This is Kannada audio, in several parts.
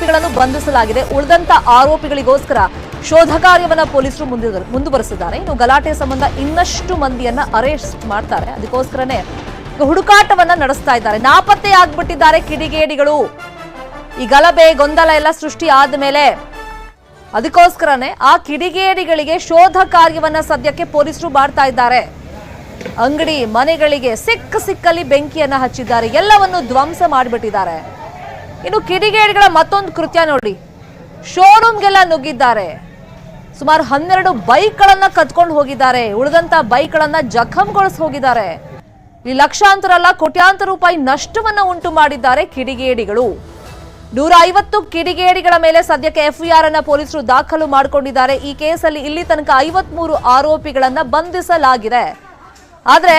ಆರೋಪಿಗಳನ್ನು ಬಂಧಿಸಲಾಗಿದೆ. ಉಳಿದಂತ ಆರೋಪಿಗಳಿಗೋಸ್ಕರ ಶೋಧ ಕಾರ್ಯವನ್ನ ಪೊಲೀಸರು ಮುಂದುವರ್- ಮುಂದುವರೆಸಿದ್ದಾರೆ. ಇನ್ನು ಗಲಾಟೆ ಸಂಬಂಧ ಇನ್ನಷ್ಟು ಮಂದಿಯನ್ನ ಅರೆಸ್ಟ್ ಮಾಡ್ತಾರೆ. ಅದಕ್ಕೋಸ್ಕರನೇ ಹುಡುಕಾಟವನ್ನ ನಡೆಸ್ತಾ ಇದ್ದಾರೆ. ನಾಪತ್ತೆ ಆಗ್ಬಿಟ್ಟಿದ್ದಾರೆ ಕಿಡಿಗೇಡಿಗಳು. ಈ ಗಲಭೆ, ಗೊಂದಲ ಎಲ್ಲ ಸೃಷ್ಟಿ ಆದ್ಮೇಲೆ ಅದಕ್ಕೋಸ್ಕರನೇ ಆ ಕಿಡಿಗೇಡಿಗಳಿಗೆ ಶೋಧ ಕಾರ್ಯವನ್ನ ಸದ್ಯಕ್ಕೆ ಪೊಲೀಸರು ಮಾಡ್ತಾ ಇದ್ದಾರೆ. ಅಂಗಡಿ ಮನೆಗಳಿಗೆ ಸಿಕ್ಕ ಸಿಕ್ಕಲ್ಲಿ ಬೆಂಕಿಯನ್ನ ಹಚ್ಚಿದ್ದಾರೆ. ಎಲ್ಲವನ್ನು ಧ್ವಂಸ ಮಾಡಿಬಿಟ್ಟಿದ್ದಾರೆ. ಇನ್ನು ಕಿಡಿಗೇಡಿಗಳ ಮತ್ತೊಂದು ಕೃತ್ಯ ನೋಡಿ. ಶೋರೂಮ್ಗೆಲ್ಲ ನುಗ್ಗಿದ್ದಾರೆ. ಸುಮಾರು ಹನ್ನೆರಡು ಬೈಕ್ಗಳನ್ನ ಕತ್ಕೊಂಡು ಹೋಗಿದ್ದಾರೆ. ಉಳಿದಂತ ಬೈಕ್ಗಳನ್ನ ಜಖಂಗೊಳಿಸಿ ಹೋಗಿದ್ದಾರೆ. ಈ ಲಕ್ಷಾಂತರ ಅಲ್ಲ ಕೋಟ್ಯಾಂತರ ರೂಪಾಯಿ ನಷ್ಟವನ್ನ ಉಂಟು ಮಾಡಿದ್ದಾರೆ ಕಿಡಿಗೇಡಿಗಳು. ನೂರ ಐವತ್ತು ಕಿಡಿಗೇಡಿಗಳ ಮೇಲೆ ಸದ್ಯಕ್ಕೆ ಎಫ್ಐಆರ್ ಅನ್ನ ಪೊಲೀಸರು ದಾಖಲು ಮಾಡಿಕೊಂಡಿದ್ದಾರೆ. ಈ ಕೇಸಲ್ಲಿ ಇಲ್ಲಿ ತನಕ ಐವತ್ಮೂರು ಆರೋಪಿಗಳನ್ನ ಬಂಧಿಸಲಾಗಿದೆ. ಆದ್ರೆ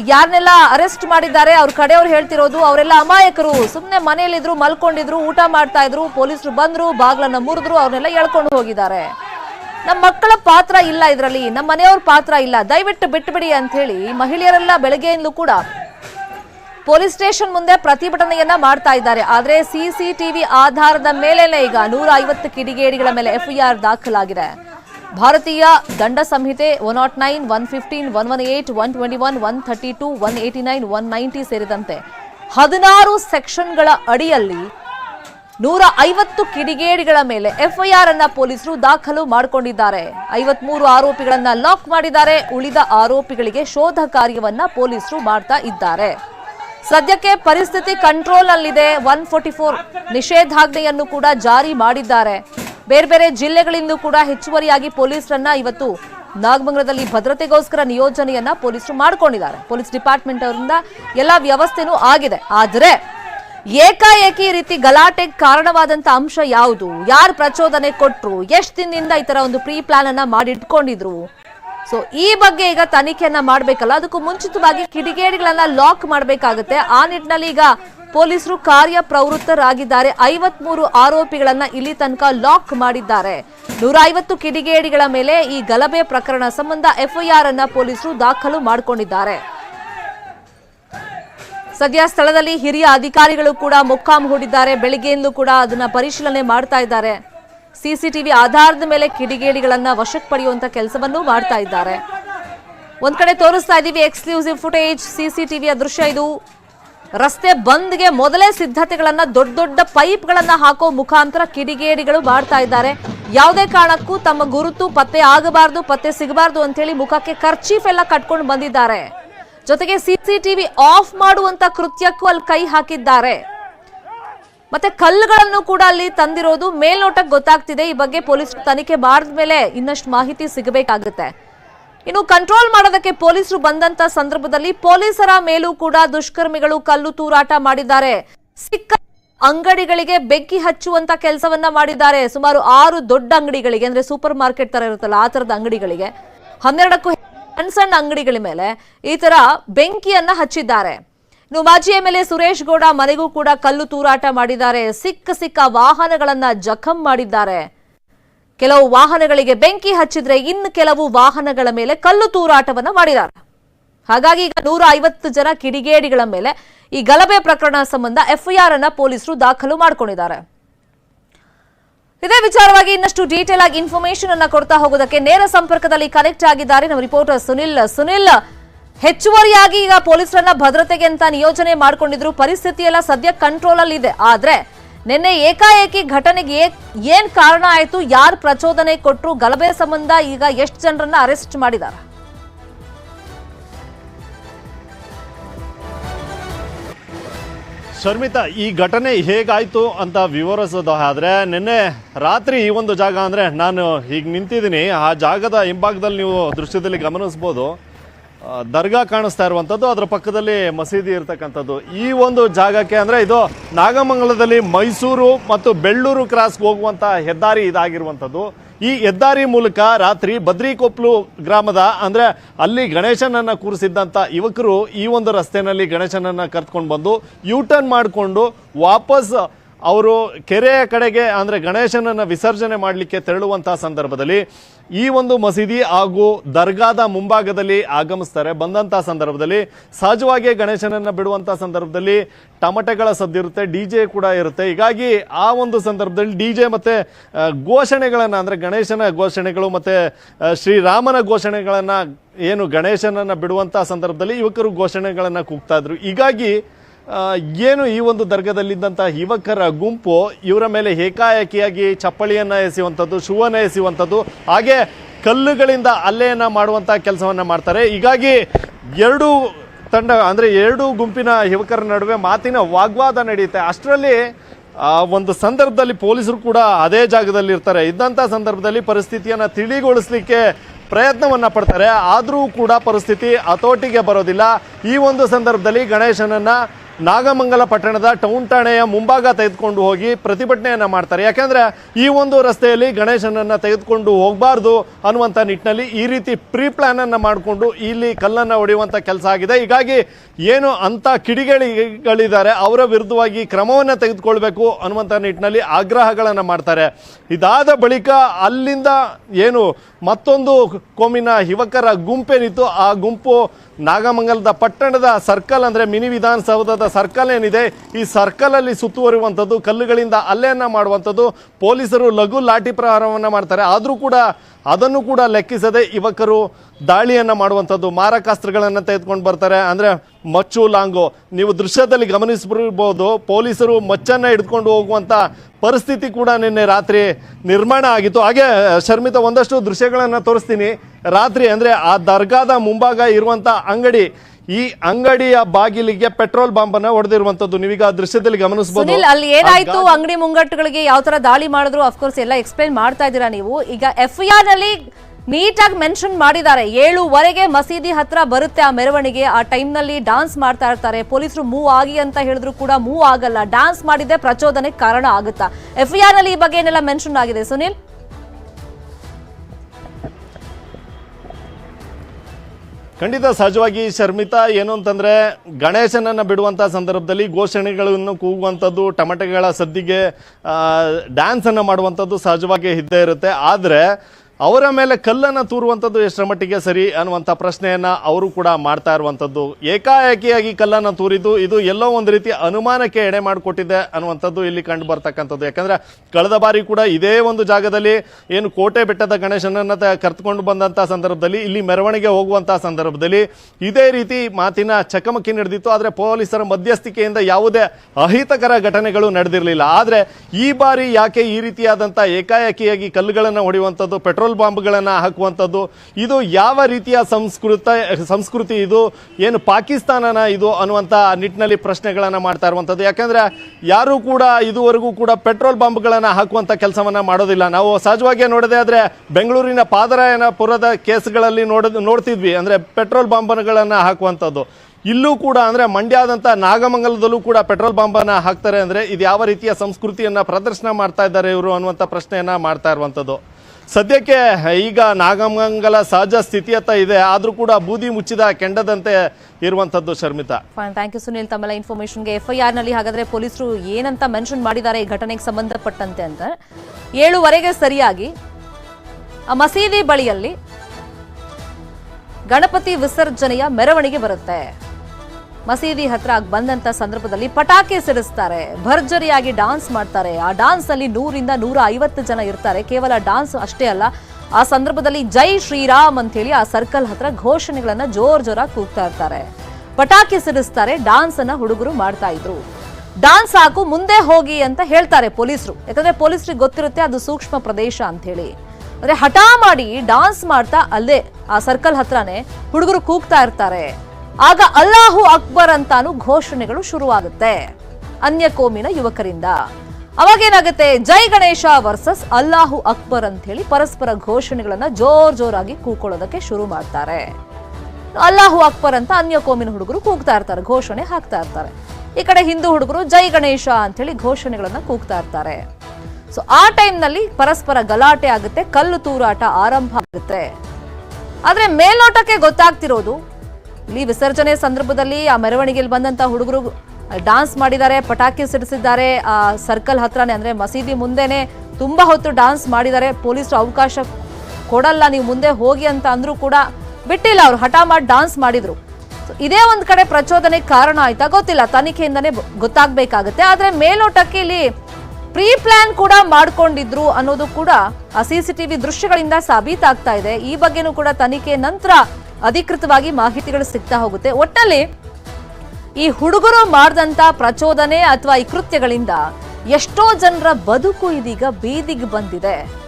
ಈಗ ಯಾರನ್ನೆಲ್ಲ ಅರೆಸ್ಟ್ ಮಾಡಿದ್ದಾರೆ, ಅವ್ರ ಕಡೆಯವ್ರು ಹೇಳ್ತಿರೋದು ಅವರೆಲ್ಲ ಅಮಾಯಕರು. ಸುಮ್ಮನೆ ಮನೆಯಲ್ಲಿದ್ರು, ಮಲ್ಕೊಂಡಿದ್ರು, ಊಟ ಮಾಡ್ತಾ ಇದ್ರು, ಪೊಲೀಸರು ಬಂದ್ರು, ಬಾಗ್ಲನ್ನ ಮುರಿದ್ರು ಅವ್ರನ್ನೆಲ್ಲ ಎಳ್ಕೊಂಡು ಹೋಗಿದ್ದಾರೆ. ನಮ್ಮ ಮಕ್ಕಳ ಪಾತ್ರ ಇಲ್ಲ ಇದರಲ್ಲಿ ನಮ್ಮ ಮನೆಯವ್ರ ಪಾತ್ರ ಇಲ್ಲ. ದಯವಿಟ್ಟು ಬಿಟ್ಟುಬಿಡಿ ಅಂತ ಹೇಳಿ ಮಹಿಳೆಯರೆಲ್ಲ ಬೆಳಗ್ಗೆಯಿಂದಲೂ ಕೂಡ ಪೊಲೀಸ್ ಸ್ಟೇಷನ್ ಮುಂದೆ ಪ್ರತಿಭಟನೆಯನ್ನ ಮಾಡ್ತಾ ಇದ್ದಾರೆ. ಆದ್ರೆ ಸಿಸಿಟಿವಿ ಆಧಾರದ ಮೇಲೆನೆ ಈಗ ನೂರ ಕಿಡಿಗೇಡಿಗಳ ಮೇಲೆ ಎಫ್ಐಆರ್ ದಾಖಲಾಗಿದೆ. ಭಾರತೀಯ ದಂಡ ಸಂಹಿತೆ one nought nine, one fifteen, one one eight, one twenty one one thirty two, one eighty nine, one ninety ಸೇರಿದಂತೆ ಹದಿನಾರು ಸೆಕ್ಷನ್ಗಳ ಅಡಿಯಲ್ಲಿ ನೂರ ಐವತ್ತು ಕಿಡಿಗೇಡಿಗಳ ಮೇಲೆ ಎಫ್ಐಆರ್ ಅನ್ನ ಪೊಲೀಸರು ದಾಖಲು ಮಾಡಿಕೊಂಡಿದ್ದಾರೆ. ಐವತ್ಮೂರು ಆರೋಪಿಗಳನ್ನ ಲಾಕ್ ಮಾಡಿದ್ದಾರೆ. ಉಳಿದ ಆರೋಪಿಗಳಿಗೆ ಶೋಧ ಕಾರ್ಯವನ್ನ ಪೊಲೀಸರು ಮಾಡ್ತಾ ಇದ್ದಾರೆ. ಸದ್ಯಕ್ಕೆ ಪರಿಸ್ಥಿತಿ ಕಂಟ್ರೋಲ್ ಅಲ್ಲಿದೆ ಒನ್ ಫೋರ್ಟಿ ಫೋರ್ ನಿಷೇಧಾಜ್ಞೆಯನ್ನು ಕೂಡ ಜಾರಿ ಮಾಡಿದ್ದಾರೆ. ಬೇರೆ ಬೇರೆ ಜಿಲ್ಲೆಗಳಿಂದ ಕೂಡ ಹೆಚ್ಚುವರಿಯಾಗಿ ಪೊಲೀಸರನ್ನ ಇವತ್ತು ನಾಗಮಂಗಲದಲ್ಲಿ ಭದ್ರತೆಗೋಸ್ಕರ ನಿಯೋಜನೆಯನ್ನ ಪೊಲೀಸರು ಮಾಡ್ಕೊಂಡಿದ್ದಾರೆ. ಪೊಲೀಸ್ ಡಿಪಾರ್ಟ್ಮೆಂಟ್ ಅವರಿಂದ ಎಲ್ಲ ವ್ಯವಸ್ಥೆನೂ ಆಗಿದೆ. ಆದರೆ ಏಕಾಏಕಿ ರೀತಿ ಗಲಾಟೆಗೆ ಕಾರಣವಾದಂತ ಅಂಶ ಯಾವುದು? ಯಾರು ಪ್ರಚೋದನೆ ಕೊಟ್ಟರು ಎಷ್ಟು ದಿನದಿಂದ ಈ ತರ ಒಂದು ಪ್ರೀ ಪ್ಲಾನ್ ಅನ್ನ ಮಾಡಿಟ್ಕೊಂಡಿದ್ರು? ಸೊ ಈ ಬಗ್ಗೆ ಈಗ ತನಿಖೆಯನ್ನ ಮಾಡ್ಬೇಕಲ್ಲ, ಅದಕ್ಕೂ ಮುಂಚಿತವಾಗಿ ಕಿಡಿಗೇಡಿಗಳನ್ನ ಲಾಕ್ ಮಾಡಬೇಕಾಗುತ್ತೆ. ಆ ನಿಟ್ಟಿನಲ್ಲಿ ಈಗ ಪೊಲೀಸರು ಕಾರ್ಯ ಪ್ರವೃತ್ತರಾಗಿದ್ದಾರೆ ಐವತ್ಮೂರು ಆರೋಪಿಗಳನ್ನ ಇಲ್ಲಿ ತನಕ ಲಾಕ್ ಮಾಡಿದ್ದಾರೆ. ನೂರ ಐವತ್ತು ಕಿಡಿಗೇಡಿಗಳ ಮೇಲೆ ಈ ಗಲಭೆ ಪ್ರಕರಣ ಸಂಬಂಧ ಎಫ್ಐಆರ್ ಅನ್ನ ಪೊಲೀಸರು ದಾಖಲು ಮಾಡಿಕೊಂಡಿದ್ದಾರೆ. ಸದ್ಯ ಸ್ಥಳದಲ್ಲಿ ಹಿರಿಯ ಅಧಿಕಾರಿಗಳು ಕೂಡ ಮೊಕ್ಕಾಂ ಹೂಡಿದ್ದಾರೆ. ಬೆಳಿಗ್ಗೆಯಿಂದಲೂ ಕೂಡ ಅದನ್ನ ಪರಿಶೀಲನೆ ಮಾಡ್ತಾ ಇದ್ದಾರೆ. ಸಿಸಿಟಿವಿ ಆಧಾರದ ಮೇಲೆ ಕಿಡಿಗೇಡಿಗಳನ್ನ ವಶಕ್ಕೆ ಪಡೆಯುವಂತ ಕೆಲಸವನ್ನು ಮಾಡ್ತಾ ಇದ್ದಾರೆ. ಒಂದ್ ಕಡೆ ತೋರಿಸ್ತಾ ಇದೀವಿ ಎಕ್ಸ್ಕ್ಲೂಸಿವ್ ಫುಟೇಜ್, ಸಿಸಿಟಿವಿಯ ದೃಶ್ಯ ಇದು. ರಸ್ತೆ ಬಂದ್ಗೆ ಮೊದಲೇ ಸಿದ್ಧತೆಗಳನ್ನ, ದೊಡ್ಡ ದೊಡ್ಡ ಪೈಪ್ಗಳನ್ನ ಹಾಕೋ ಮುಖಾಂತರ ಕಿಡಿಗೇಡಿಗಳು ಮಾಡ್ತಾ ಇದ್ದಾರೆ. ಯಾವುದೇ ಕಾರಣಕ್ಕೂ ತಮ್ಮ ಗುರುತು, ಪತ್ತೆ ಆಗಬಾರ್ದು, ಪತ್ತೆ ಸಿಗಬಾರ್ದು ಅಂತ ಹೇಳಿ ಮುಖಕ್ಕೆ ಖರ್ಚೀಫ್ ಎಲ್ಲ ಕಟ್ಕೊಂಡು ಬಂದಿದ್ದಾರೆ. ಜೊತೆಗೆ ಸಿಸಿಟಿವಿ ಆಫ್ ಮಾಡುವಂತ ಕೃತ್ಯಕ್ಕೂ ಅಲ್ಲಿ ಕೈ ಹಾಕಿದ್ದಾರೆ. ಮತ್ತೆ ಕಲ್ಲುಗಳನ್ನು ಕೂಡ ಅಲ್ಲಿ ತಂದಿರೋದು ಮೇಲ್ನೋಟಕ್ಕೆ ಗೊತ್ತಾಗ್ತಿದೆ. ಈ ಬಗ್ಗೆ ಪೊಲೀಸ್ ತನಿಖೆ ಮಾಡಿದ ಮೇಲೆ ಇನ್ನಷ್ಟು ಮಾಹಿತಿ ಸಿಗಬೇಕಾಗುತ್ತೆ. ಇನ್ನು ಕಂಟ್ರೋಲ್ ಮಾಡೋದಕ್ಕೆ ಪೊಲೀಸರು ಬಂದಂತ ಸಂದರ್ಭದಲ್ಲಿ ಪೊಲೀಸರ ಮೇಲೂ ಕೂಡ ದುಷ್ಕರ್ಮಿಗಳು ಕಲ್ಲು ತೂರಾಟ ಮಾಡಿದ್ದಾರೆ. ಸಿಕ್ಕ ಅಂಗಡಿಗಳಿಗೆ ಬೆಂಕಿ ಹಚ್ಚುವಂತ ಕೆಲಸವನ್ನ ಮಾಡಿದ್ದಾರೆ. ಸುಮಾರು ಆರು ದೊಡ್ಡ ಅಂಗಡಿಗಳಿಗೆ, ಅಂದ್ರೆ ಸೂಪರ್ ಮಾರ್ಕೆಟ್ ತರ ಇರುತ್ತಲ್ಲ, ಆ ತರದ ಅಂಗಡಿಗಳಿಗೆ. ಹನ್ನೆರಡಕ್ಕೂ ಸಣ್ಣ ಸಣ್ಣ ಅಂಗಡಿಗಳ ಮೇಲೆ ಈ ತರ ಬೆಂಕಿಯನ್ನ ಹಚ್ಚಿದ್ದಾರೆ. ಇನ್ನು ಮಾಜಿ ಸುರೇಶ್ ಗೌಡ ಮನೆಗೂ ಕೂಡ ಕಲ್ಲು ತೂರಾಟ ಮಾಡಿದ್ದಾರೆ. ಸಿಕ್ಕ ಸಿಕ್ಕ ವಾಹನಗಳನ್ನ ಜಖಂ ಮಾಡಿದ್ದಾರೆ. ಕೆಲವು ವಾಹನಗಳಿಗೆ ಬೆಂಕಿ ಹಚ್ಚಿದ್ರೆ ಇನ್ನು ಕೆಲವು ವಾಹನಗಳ ಮೇಲೆ ಕಲ್ಲು ತೂರಾಟವನ್ನ ಮಾಡಿದ್ದಾರೆ. ಹಾಗಾಗಿ ಈಗ ನೂರ ಐವತ್ತು ಜನ ಕಿಡಿಗೇಡಿಗಳ ಮೇಲೆ ಈ ಗಲಭೆ ಪ್ರಕರಣ ಸಂಬಂಧ ಎಫ್ಐಆರ್ ಅನ್ನ ಪೊಲೀಸರು ದಾಖಲು ಮಾಡಿಕೊಂಡಿದ್ದಾರೆ. ಇದೇ ವಿಚಾರವಾಗಿ ಇನ್ನಷ್ಟು ಡೀಟೇಲ್ ಆಗಿ ಇನ್ಫಾರ್ಮೇಶನ್ ಅನ್ನ ಕೊಡ್ತಾ ಹೋಗೋದಕ್ಕೆ ನೇರ ಸಂಪರ್ಕದಲ್ಲಿ ಕನೆಕ್ಟ್ ಆಗಿದ್ದಾರೆ ನಮ್ಮ ರಿಪೋರ್ಟರ್ ಸುನಿಲ್. ಸುನಿಲ್ ಹೆಚ್ಚುವರಿಯಾಗಿ ಈಗ ಪೊಲೀಸರನ್ನ ಭದ್ರತೆಗೆ ಅಂತ ನಿಯೋಜನೆ ಮಾಡ್ಕೊಂಡಿದ್ರು. ಪರಿಸ್ಥಿತಿ ಎಲ್ಲ ಸದ್ಯ ಕಂಟ್ರೋಲ್ ಅಲ್ಲಿ ಇದೆ ಆದ್ರೆ ನಿನ್ನೆ ಏಕಾಏಕಿ ಘಟನೆಗೆ ಏನ್ ಕಾರಣ ಆಯ್ತು, ಯಾರು ಪ್ರಚೋದನೆ ಕೊಟ್ಟರು ಗಲಭೆ ಸಂಬಂಧ ಈಗ ಎಷ್ಟು ಜನರನ್ನ ಅರೆಸ್ಟ್ ಮಾಡಿದ್ದಾರೆ ಶರ್ಮಿತಾ, ಈ ಘಟನೆ ಹೇಗಾಯ್ತು ಅಂತ ವಿವರಿಸೋದು ಆದ್ರೆ ನಿನ್ನೆ ರಾತ್ರಿ ಈ ಒಂದು ಜಾಗ ಅಂದ್ರೆ ನಾನು ಈಗ ನಿಂತಿದ್ದೀನಿ. ಆ ಜಾಗದ ಹಿಂಭಾಗದಲ್ಲಿ ನೀವು ದೃಶ್ಯದಲ್ಲಿ ಗಮನಿಸ್ಬೋದು. ದರ್ಗಾ ಕಾಣಿಸ್ತಾ ಇರುವಂಥದ್ದು. ಅದರ ಪಕ್ಕದಲ್ಲಿ ಮಸೀದಿ ಇರ್ತಕ್ಕಂಥದ್ದು. ಈ ಒಂದು ಜಾಗಕ್ಕೆ ಅಂದರೆ ಇದು ನಾಗಮಂಗಲದಲ್ಲಿ ಮೈಸೂರು ಮತ್ತು ಬೆಳ್ಳೂರು ಕ್ರಾಸ್ ಹೋಗುವಂಥ ಹೆದ್ದಾರಿ ಇದಾಗಿರುವಂಥದ್ದು. ಈ ಹೆದ್ದಾರಿ ಮೂಲಕ ರಾತ್ರಿ ಬದ್ರಿಕೊಪ್ಲು ಗ್ರಾಮದ ಅಂದರೆ ಅಲ್ಲಿ ಗಣೇಶನನ್ನು ಕೂರಿಸಿದ್ದಂಥ ಯುವಕರು ಈ ಒಂದು ರಸ್ತೆಯಲ್ಲಿ ಗಣೇಶನನ್ನು ಕರ್ತ್ಕೊಂಡು ಬಂದು ಯೂ ಟರ್ನ್ ಮಾಡಿಕೊಂಡು ವಾಪಸ್ ಅವರು ಕೆರೆಯ ಕಡೆಗೆ ಅಂದರೆ ಗಣೇಶನನ್ನು ವಿಸರ್ಜನೆ ಮಾಡಲಿಕ್ಕೆ ತೆರಳುವಂಥ ಸಂದರ್ಭದಲ್ಲಿ ಈ ಒಂದು ಮಸೀದಿ ಹಾಗೂ ದರ್ಗಾದ ಮುಂಭಾಗದಲ್ಲಿ ಆಗಮಿಸ್ತಾರೆ. ಬಂದಂತಹ ಸಂದರ್ಭದಲ್ಲಿ ಸಹಜವಾಗಿ ಗಣೇಶನನ್ನ ಬಿಡುವಂಥ ಸಂದರ್ಭದಲ್ಲಿ ಟಮಟೆಗಳ ಸದ್ದಿರುತ್ತೆ ಡಿ ಜೆ ಕೂಡ ಇರುತ್ತೆ. ಹೀಗಾಗಿ ಆ ಒಂದು ಸಂದರ್ಭದಲ್ಲಿ ಡಿ ಜೆ ಮತ್ತು ಘೋಷಣೆಗಳನ್ನು ಅಂದರೆ ಗಣೇಶನ ಘೋಷಣೆಗಳು ಮತ್ತು ಶ್ರೀರಾಮನ ಘೋಷಣೆಗಳನ್ನು ಏನು ಗಣೇಶನನ್ನು ಬಿಡುವಂಥ ಸಂದರ್ಭದಲ್ಲಿ ಯುವಕರು ಘೋಷಣೆಗಳನ್ನು ಕೂಗ್ತಾ ಇದ್ರು. ಹೀಗಾಗಿ ಏನು ಈ ಒಂದು ದರ್ಗದಲ್ಲಿದ್ದಂಥ ಯುವಕರ ಗುಂಪು ಇವರ ಮೇಲೆ ಏಕಾಏಕಿಯಾಗಿ ಚಪ್ಪಳಿಯನ್ನು ಎಸೆಯುವಂಥದ್ದು, ಶೂವನ್ನು ಎಸೆಯುವಂಥದ್ದು, ಹಾಗೆ ಕಲ್ಲುಗಳಿಂದ ಅಲ್ಲೆಯನ್ನು ಮಾಡುವಂಥ ಕೆಲಸವನ್ನು ಮಾಡ್ತಾರೆ. ಹೀಗಾಗಿ ಎರಡು ತಂಡ, ಅಂದರೆ ಎರಡು ಗುಂಪಿನ ಯುವಕರ ನಡುವೆ ಮಾತಿನ ವಾಗ್ವಾದ ನಡೆಯುತ್ತೆ. ಅಷ್ಟರಲ್ಲಿ ಒಂದು ಸಂದರ್ಭದಲ್ಲಿ ಪೊಲೀಸರು ಕೂಡ ಅದೇ ಜಾಗದಲ್ಲಿ ಇರ್ತಾರೆ. ಇದ್ದಂಥ ಸಂದರ್ಭದಲ್ಲಿ ಪರಿಸ್ಥಿತಿಯನ್ನು ತಿಳಿಗೊಳಿಸ್ಲಿಕ್ಕೆ ಪ್ರಯತ್ನವನ್ನು ಪಡ್ತಾರೆ. ಆದರೂ ಕೂಡ ಪರಿಸ್ಥಿತಿ ಹತೋಟಿಗೆ ಬರೋದಿಲ್ಲ. ಈ ಒಂದು ಸಂದರ್ಭದಲ್ಲಿ ಗಣೇಶನನ್ನ ನಾಗಮಂಗಲ ಪಟ್ಟಣದ ಟೌನ್ ಠಾಣೆಯ ಮುಂಭಾಗ ತೆಗೆದುಕೊಂಡು ಹೋಗಿ ಪ್ರತಿಭಟನೆಯನ್ನು ಮಾಡ್ತಾರೆ. ಯಾಕೆಂದರೆ ಈ ಒಂದು ರಸ್ತೆಯಲ್ಲಿ ಗಣೇಶನನ್ನು ತೆಗೆದುಕೊಂಡು ಹೋಗಬಾರ್ದು ಅನ್ನುವಂಥ ನಿಟ್ಟಿನಲ್ಲಿ ಈ ರೀತಿ ಪ್ರೀ ಪ್ಲ್ಯಾನನ್ನು ಮಾಡಿಕೊಂಡು ಇಲ್ಲಿ ಕಲ್ಲನ್ನು ಹೊಡೆಯುವಂಥ ಕೆಲಸ ಆಗಿದೆ. ಹೀಗಾಗಿ ಏನು ಅಂಥ ಕಿಡಿಗಳಿಗಳಿದ್ದಾರೆ ಅವರ ವಿರುದ್ಧವಾಗಿ ಕ್ರಮವನ್ನು ತೆಗೆದುಕೊಳ್ಬೇಕು ಅನ್ನುವಂಥ ನಿಟ್ಟಿನಲ್ಲಿ ಆಗ್ರಹಗಳನ್ನು ಮಾಡ್ತಾರೆ. ಇದಾದ ಬಳಿಕ ಅಲ್ಲಿಂದ ಏನು ಮತ್ತೊಂದು ಕೋಮಿನ ಯುವಕರ ಗುಂಪೇನಿತ್ತು. ಆ ಗುಂಪು ನಾಗಮಂಗಲದ ಪಟ್ಟಣದ ಸರ್ಕಲ್ ಅಂದರೆ ಮಿನಿ ವಿಧಾನಸೌಧದ ಸರ್ಕಲ್ ಏನಿದೆ, ಈ ಸರ್ಕಲ್ ಅಲ್ಲಿ ಸುತ್ತುವರಿಯುವಂಥದ್ದು, ಕಲ್ಲುಗಳಿಂದ ಅಲ್ಲೆಯನ್ನ ಮಾಡುವಂಥದ್ದು, ಪೊಲೀಸರು ಲಘು ಲಾಠಿ ಪ್ರಹಾರವನ್ನು ಮಾಡ್ತಾರೆ. ಆದರೂ ಕೂಡ ಅದನ್ನು ಕೂಡ ಲೆಕ್ಕಿಸದೆ ಯುವಕರು ದಾಳಿಯನ್ನು ಮಾಡುವಂಥದ್ದು, ಮಾರಕಾಸ್ತ್ರಗಳನ್ನು ತೆಗೆದುಕೊಂಡು ಬರ್ತಾರೆ. ಅಂದರೆ ಮಚ್ಚು, ಲಾಂಗು, ನೀವು ದೃಶ್ಯದಲ್ಲಿ ಗಮನಿಸಬಹುದು ಪೊಲೀಸರು ಮಚ್ಚನ್ನು ಹಿಡ್ಕೊಂಡು ಹೋಗುವಂಥ ಪರಿಸ್ಥಿತಿ ಕೂಡ ನಿನ್ನೆ ರಾತ್ರಿ ನಿರ್ಮಾಣ ಆಗಿತ್ತು. ಹಾಗೆ, ಶರ್ಮಿತ, ಒಂದಷ್ಟು ದೃಶ್ಯಗಳನ್ನು ತೋರಿಸ್ತೀನಿ. ರಾತ್ರಿ ಅಂದರೆ ಆ ದರ್ಗಾದ ಮುಂಭಾಗ ಇರುವಂಥ ಅಂಗಡಿ ಈ ಅಂಗಡಿಯ ಬಾಗಿಲಿಗೆ ಪೆಟ್ರೋಲ್ ಬಾಂಬ್ ಅನ್ನ ಹೊಡೆದಿರುವಂತದ್ದು ನೀವೀಗ ದೃಶ್ಯದಲ್ಲಿ ಗಮನಿಸಬಹುದು ಅಲ್ಲಿ ಏನಾಯ್ತು? ಅಂಗಡಿ ಮುಂಗಟ್ಟುಗಳಿಗೆ ಯಾವ ತರ ದಾಳಿ ಮಾಡಿದ್ರು? ಅಫ್ಕೋರ್ಸ್ ಎಲ್ಲ ಎಕ್ಸ್ಪ್ಲೈನ್ ಮಾಡ್ತಾ ಇದ್ದೀರಾ ನೀವು? ಈಗ ಎಫ್ ಐ ಆರ್ನಲ್ಲಿ ನೀಟಾಗಿ ಮೆನ್ಷನ್ ಮಾಡಿದ್ದಾರೆ. ಏಳುವರೆಗೆ ಮಸೀದಿ ಹತ್ರ ಬರುತ್ತೆ ಆ ಮೆರವಣಿಗೆ. ಆ ಟೈಮ್ನಲ್ಲಿ ಡಾನ್ಸ್ ಮಾಡ್ತಾ ಇರ್ತಾರೆ. ಪೊಲೀಸರು ಮೂವ್ ಆಗಿ ಅಂತ ಹೇಳಿದ್ರು ಕೂಡ ಮೂವ್ ಆಗಲ್ಲ. ಡಾನ್ಸ್ ಮಾಡಿದ್ರೆ ಪ್ರಚೋದನೆ ಕಾರಣ ಆಗುತ್ತಾ? ಎಫ್ ಐ ಆರ್ನಲ್ಲಿ ಈ ಬಗ್ಗೆ ಏನೆಲ್ಲ ಮೆನ್ಷನ್ ಆಗಿದೆ? ಸುನಿಲ್? ಖಂಡಿತ ಸಹಜವಾಗಿ ಶರ್ಮಿತಾ, ಏನು ಅಂತಂದ್ರೆ ಗಣೇಶನನ್ನ ಬಿಡುವಂತ ಸಂದರ್ಭದಲ್ಲಿ ಘೋಷಣೆಗಳನ್ನು ಕೂಗುವಂಥದ್ದು, ಟಮಟೆಗಳ ಸದ್ದಿಗೆ ಡ್ಯಾನ್ಸ್ ಅನ್ನ ಮಾಡುವಂಥದ್ದು ಸಹಜವಾಗಿ ಇದ್ದೇ ಇರುತ್ತೆ. ಆದ್ರೆ ಅವರ ಮೇಲೆ ಕಲ್ಲನ್ನು ತೂರುವಂಥದ್ದು ಎಷ್ಟರ ಮಟ್ಟಿಗೆ ಸರಿ ಅನ್ನುವಂಥ ಪ್ರಶ್ನೆಯನ್ನು ಅವರು ಕೂಡ ಮಾಡ್ತಾ ಇರುವಂಥದ್ದು. ಏಕಾಏಕಿಯಾಗಿ ಕಲ್ಲನ್ನು ತೂರಿದ್ದು, ಇದು ಎಲ್ಲೋ ಒಂದು ರೀತಿ ಅನುಮಾನಕ್ಕೆ ಎಡೆ ಮಾಡಿಕೊಟ್ಟಿದೆ ಅನ್ನುವಂಥದ್ದು ಇಲ್ಲಿ ಕಂಡು ಬರ್ತಕ್ಕಂಥದ್ದು. ಯಾಕಂದರೆ ಕಳೆದ ಬಾರಿ ಕೂಡ ಇದೇ ಒಂದು ಜಾಗದಲ್ಲಿ ಏನು ಕೋಟೆ ಬೆಟ್ಟದ ಗಣೇಶನನ್ನು ಕರೆದುಕೊಂಡು ಬಂದಂತ ಸಂದರ್ಭದಲ್ಲಿ, ಇಲ್ಲಿ ಮೆರವಣಿಗೆ ಹೋಗುವಂಥ ಸಂದರ್ಭದಲ್ಲಿ ಇದೇ ರೀತಿ ಮಾತಿನ ಚಕಮಕಿ ನಡೆದಿತ್ತು. ಆದರೆ ಪೊಲೀಸರ ಮಧ್ಯಸ್ಥಿಕೆಯಿಂದ ಯಾವುದೇ ಅಹಿತಕರ ಘಟನೆಗಳು ನಡೆದಿರಲಿಲ್ಲ. ಆದರೆ ಈ ಬಾರಿ ಯಾಕೆ ಈ ರೀತಿಯಾದಂಥ ಏಕಾಏಕಿಯಾಗಿ ಕಲ್ಲುಗಳನ್ನು ಹೊಡೆಯುವಂಥದ್ದು, ಪೆಟ್ರೋಲ್ ಬಾಂಬ್ಗಳನ್ನು ಹಾಕುವಂಥದ್ದು. ಇದು ಯಾವ ರೀತಿಯ ಸಂಸ್ಕೃತ, ಸಂಸ್ಕೃತಿ ಇದು? ಏನು ಪಾಕಿಸ್ತಾನನ ಇದು ಅನ್ನುವಂಥ ನಿಟ್ಟಿನಲ್ಲಿ ಪ್ರಶ್ನೆಗಳನ್ನು ಮಾಡ್ತಾ ಇರುವಂಥದ್ದು. ಯಾಕಂದ್ರೆ ಯಾರು ಕೂಡ ಇದುವರೆಗೂ ಕೂಡ ಪೆಟ್ರೋಲ್ ಬಾಂಬ್ಗಳನ್ನು ಹಾಕುವಂಥ ಕೆಲಸವನ್ನು ಮಾಡೋದಿಲ್ಲ. ನಾವು ಸಹಜವಾಗಿ ನೋಡದೆ ಆದರೆ ಬೆಂಗಳೂರಿನ ಪಾದರಾಯನಪುರದ ಕೇಸ್ಗಳಲ್ಲಿ ನೋಡ, ನೋಡ್ತಿದ್ವಿ. ಅಂದರೆ ಪೆಟ್ರೋಲ್ ಬಾಂಬ್ಗಳನ್ನು ಹಾಕುವಂಥದ್ದು. ಇಲ್ಲೂ ಕೂಡ ಅಂದರೆ ಮಂಡ್ಯದಂಥ ನಾಗಮಂಗಲದಲ್ಲೂ ಕೂಡ ಪೆಟ್ರೋಲ್ ಬಾಂಬನ್ನು ಹಾಕ್ತಾರೆ ಅಂದರೆ ಇದು ಯಾವ ರೀತಿಯ ಸಂಸ್ಕೃತಿಯನ್ನು ಪ್ರದರ್ಶನ ಮಾಡ್ತಾ ಇದ್ದಾರೆ ಇವರು ಅನ್ನುವಂಥ ಪ್ರಶ್ನೆಯನ್ನು ಮಾಡ್ತಾ ಇರುವಂಥದ್ದು. ಸದ್ಯಕ್ಕೆ ಈಗ ನಾಗಮಂಗಲ ಸಹಜ ಸ್ಥಿತಿಯತ್ತ ಇದೆ. ಆದರೂ ಕೂಡ ಬೂದಿ ಮುಚ್ಚಿದ ಕೆಂಡದಂತೆ ಇರುವಂತದ್ದು ಶರ್ಮಿತಾ. Thank you Sunil. ತಮ್ಮೆಲ್ಲ ಇನ್ಫಾರ್ಮೇಶನ್ಗೆ ಎಫ್ಐಆರ್ನಲ್ಲಿ ಹಾಗಾದ್ರೆ ಪೊಲೀಸರು ಏನಂತ ಮೆನ್ಷನ್ ಮಾಡಿದ್ದಾರೆ ಈ ಘಟನೆಗೆ ಸಂಬಂಧಪಟ್ಟಂತೆ ಅಂತ. ಏಳುವರೆಗೆ ಸರಿಯಾಗಿ ಮಸೀದಿ ಬಳಿಯಲ್ಲಿ ಗಣಪತಿ ವಿಸರ್ಜನೆಯ ಮೆರವಣಿಗೆ ಬರುತ್ತೆ. ಮಸೀದಿ ಹತ್ರ ಬಂದಂತ ಸಂದರ್ಭದಲ್ಲಿ ಪಟಾಕಿ ಸಿಡಿಸ್ತಾರೆ. ಭರ್ಜರಿಯಾಗಿ ಡಾನ್ಸ್ ಮಾಡ್ತಾರೆ. ಆ ಡಾನ್ಸ್ ಅಲ್ಲಿ ನೂರಿಂದ ನೂರ ಐವತ್ತು ಜನ ಇರ್ತಾರೆ. ಕೇವಲ ಡಾನ್ಸ್ ಅಷ್ಟೇ ಅಲ್ಲ, ಆ ಸಂದರ್ಭದಲ್ಲಿ ಜೈ ಶ್ರೀರಾಮ್ ಅಂತ ಹೇಳಿ ಆ ಸರ್ಕಲ್ ಹತ್ರ ಘೋಷಣೆಗಳನ್ನ ಜೋರ್ ಜೋರಾಗಿ ಕೂಗ್ತಾ ಇರ್ತಾರೆ. ಪಟಾಕಿ ಸಿಡಿಸ್ತಾರೆ, ಡಾನ್ಸ್ ಅನ್ನ ಹುಡುಗರು ಮಾಡ್ತಾ ಇದ್ರು. ಡಾನ್ಸ್ ಹಾಕು, ಮುಂದೆ ಹೋಗಿ ಅಂತ ಹೇಳ್ತಾರೆ ಪೊಲೀಸರು. ಯಾಕಂದ್ರೆ ಪೊಲೀಸರಿಗೆ ಗೊತ್ತಿರುತ್ತೆ ಅದು ಸೂಕ್ಷ್ಮ ಪ್ರದೇಶ ಅಂತ ಹೇಳಿ ಅಂದ್ರೆ ಹಠ ಮಾಡಿ ಡಾನ್ಸ್ ಮಾಡ್ತಾ ಅಲ್ಲೇ, ಆ ಸರ್ಕಲ್ ಹತ್ರನೇ ಹುಡುಗರು ಕೂಗ್ತಾ ಇರ್ತಾರೆ. ಆಗ ಅಲ್ಲಾಹು ಅಕ್ಬರ್ ಅಂತಾನು ಘೋಷಣೆಗಳು ಶುರುವಾಗುತ್ತೆ. ಅನ್ಯ ಕೋಮಿನ ಯುವಕರಿಂದ. ಅವಾಗೇನಾಗುತ್ತೆ? ಜೈ ಗಣೇಶ ವರ್ಸಸ್ ಅಲ್ಲಾಹು ಅಕ್ಬರ್ ಅಂತ ಹೇಳಿ ಪರಸ್ಪರ ಘೋಷಣೆಗಳನ್ನ ಜೋರ್ ಜೋರಾಗಿ ಕೂಕೊಳ್ಳೋದಕ್ಕೆ ಶುರು ಮಾಡ್ತಾರೆ. ಅಲ್ಲಾಹು ಅಕ್ಬರ್ ಅಂತ ಅನ್ಯ ಕೋಮಿನ ಹುಡುಗರು ಕೂಗ್ತಾ ಇರ್ತಾರೆ, ಘೋಷಣೆ ಹಾಕ್ತಾ ಇರ್ತಾರೆ. ಈ ಕಡೆ ಹಿಂದೂ ಹುಡುಗರು ಜೈ ಗಣೇಶ ಅಂತ ಹೇಳಿ ಘೋಷಣೆಗಳನ್ನ ಕೂಗ್ತಾ ಇರ್ತಾರೆ. ಸೊ ಆ ಟೈಮ್ನಲ್ಲಿ ಪರಸ್ಪರ ಗಲಾಟೆ ಆಗುತ್ತೆ, ಕಲ್ಲು ತೂರಾಟ ಆರಂಭ ಆಗುತ್ತೆ. ಆದ್ರೆ ಮೇಲ್ನೋಟಕ್ಕೆ ಗೊತ್ತಾಗ್ತಿರೋದು ಇಲ್ಲಿ ವಿಸರ್ಜನೆ ಸಂದರ್ಭದಲ್ಲಿ ಆ ಮೆರವಣಿಗೆಯಲ್ಲಿ ಬಂದಂತ ಹುಡುಗರು ಡಾನ್ಸ್ ಮಾಡಿದ್ದಾರೆ, ಪಟಾಕಿ ಸಿಡಿಸಿದ್ದಾರೆ. ಆ ಸರ್ಕಲ್ ಹತ್ರನೇ ಅಂದ್ರೆ ಮಸೀದಿ ಮುಂದೆನೆ ತುಂಬಾ ಹೊತ್ತು ಡಾನ್ಸ್ ಮಾಡಿದ್ದಾರೆ. ಪೊಲೀಸರು ಅವಕಾಶ ಕೊಡಲ್ಲ, ನೀವು ಮುಂದೆ ಹೋಗಿ ಅಂತ ಅಂದ್ರೂ ಕೂಡ ಬಿಟ್ಟಿಲ್ಲ ಅವ್ರು. ಹಠ ಮಾಡಿ ಡಾನ್ಸ್ ಮಾಡಿದ್ರು. ಇದೇ ಒಂದ್ ಕಡೆ ಪ್ರಚೋದನೆ ಕಾರಣ ಆಯ್ತಾ? ಗೊತ್ತಿಲ್ಲ. ತನಿಖೆಯಿಂದನೇ ಗೊತ್ತಾಗ್ಬೇಕಾಗುತ್ತೆ. ಆದರೆ ಮೇಲ್ನೋಟಕ್ಕೆ ಇಲ್ಲಿ ಪ್ರೀ ಪ್ಲಾನ್ ಕೂಡ ಮಾಡ್ಕೊಂಡಿದ್ರು ಅನ್ನೋದು ಕೂಡ ಆ ಸಿಸಿಟಿವಿ ದೃಶ್ಯಗಳಿಂದ ಸಾಬೀತಾಗ್ತಾ ಇದೆ. ಈ ಬಗ್ಗೆನೂ ಕೂಡ ತನಿಖೆ ನಂತರ ಅಧಿಕೃತವಾಗಿ ಮಾಹಿತಿಗಳು ಸಿಗ್ತಾ ಹೋಗುತ್ತೆ. ಒಟ್ಟಲ್ಲಿ ಈ ಹುಡುಗರು ಮಾಡಿದಂತ ಪ್ರಚೋದನೆ ಅಥವಾ ಈ ಕೃತ್ಯಗಳಿಂದ ಎಷ್ಟೋ ಜನರ ಬದುಕು ಇದೀಗ ಬೀದಿಗೆ ಬಂದಿದೆ.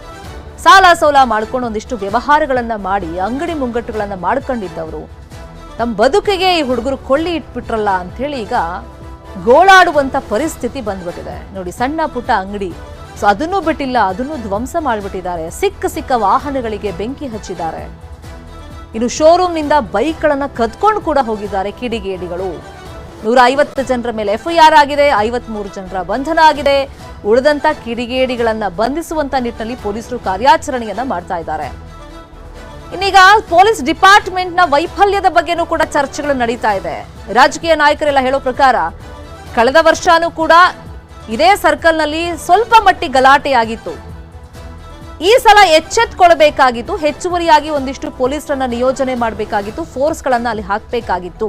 ಸಾಲ ಸೋಲ ಮಾಡ್ಕೊಂಡು ಒಂದಿಷ್ಟು ವ್ಯವಹಾರಗಳನ್ನ ಮಾಡಿ, ಅಂಗಡಿ ಮುಂಗಟ್ಟುಗಳನ್ನ ಮಾಡ್ಕೊಂಡಿದ್ದವರು. ತಮ್ಮ ಬದುಕಿಗೆ ಈ ಹುಡುಗರು ಕೊಳ್ಳಿ ಇಟ್ಬಿಟ್ರಲ್ಲ ಅಂಥೇಳಿ ಈಗ ಗೋಳಾಡುವಂತ ಪರಿಸ್ಥಿತಿ ಬಂದ್ಬಿಟ್ಟಿದೆ. ನೋಡಿ, ಸಣ್ಣ ಪುಟ್ಟ ಅಂಗಡಿ. ಸೊ, ಅದನ್ನೂ ಬಿಟ್ಟಿಲ್ಲ, ಅದನ್ನು ಧ್ವಂಸ ಮಾಡಿಬಿಟ್ಟಿದ್ದಾರೆ. ಸಿಕ್ಕ ಸಿಕ್ಕ ವಾಹನಗಳಿಗೆ ಬೆಂಕಿ ಹಚ್ಚಿದ್ದಾರೆ. ಇನ್ನು ಶೋರೂಮ್ನಿಂದ ಬೈಕ್ಗಳನ್ನು ಕದ್ಕೊಂಡು ಕೂಡ ಹೋಗಿದ್ದಾರೆ ಕಿಡಿಗೇಡಿಗಳು. ನೂರ ಐವತ್ತು ಜನರ ಮೇಲೆ ಎಫ್ಐಆರ್ ಆಗಿದೆ, ಐವತ್ಮೂರು ಜನರ ಬಂಧನ ಆಗಿದೆ. ಉಳಿದಂತ ಕಿಡಿಗೇಡಿಗಳನ್ನ ಬಂಧಿಸುವಂತ ನಿಟ್ಟಿನಲ್ಲಿ ಪೊಲೀಸರು ಕಾರ್ಯಾಚರಣೆಯನ್ನ ಮಾಡ್ತಾ ಇದ್ದಾರೆ. ಇನ್ನೀಗ ಪೊಲೀಸ್ ಡಿಪಾರ್ಟ್ಮೆಂಟ್ನ ವೈಫಲ್ಯದ ಬಗ್ಗೆನೂ ಕೂಡ ಚರ್ಚೆಗಳು ನಡೀತಾ ಇದೆ. ರಾಜಕೀಯ ನಾಯಕರೆಲ್ಲ ಹೇಳೋ ಪ್ರಕಾರ, ಕಳೆದ ವರ್ಷನೂ ಕೂಡ ಇದೇ ಸರ್ಕಲ್ನಲ್ಲಿ ಸ್ವಲ್ಪ ಮಟ್ಟಿಗೆ ಗಲಾಟೆಯಾಗಿತ್ತು. ಈ ಸಲ ಎಚ್ಚೆತ್ಕೊಳ್ಬೇಕಾಗಿತ್ತು, ಹೆಚ್ಚುವರಿಯಾಗಿ ಒಂದಿಷ್ಟು ಪೊಲೀಸರನ್ನ ನಿಯೋಜನೆ ಮಾಡಬೇಕಾಗಿತ್ತು, ಫೋರ್ಸ್ಗಳನ್ನ ಅಲ್ಲಿ ಹಾಕಬೇಕಾಗಿತ್ತು.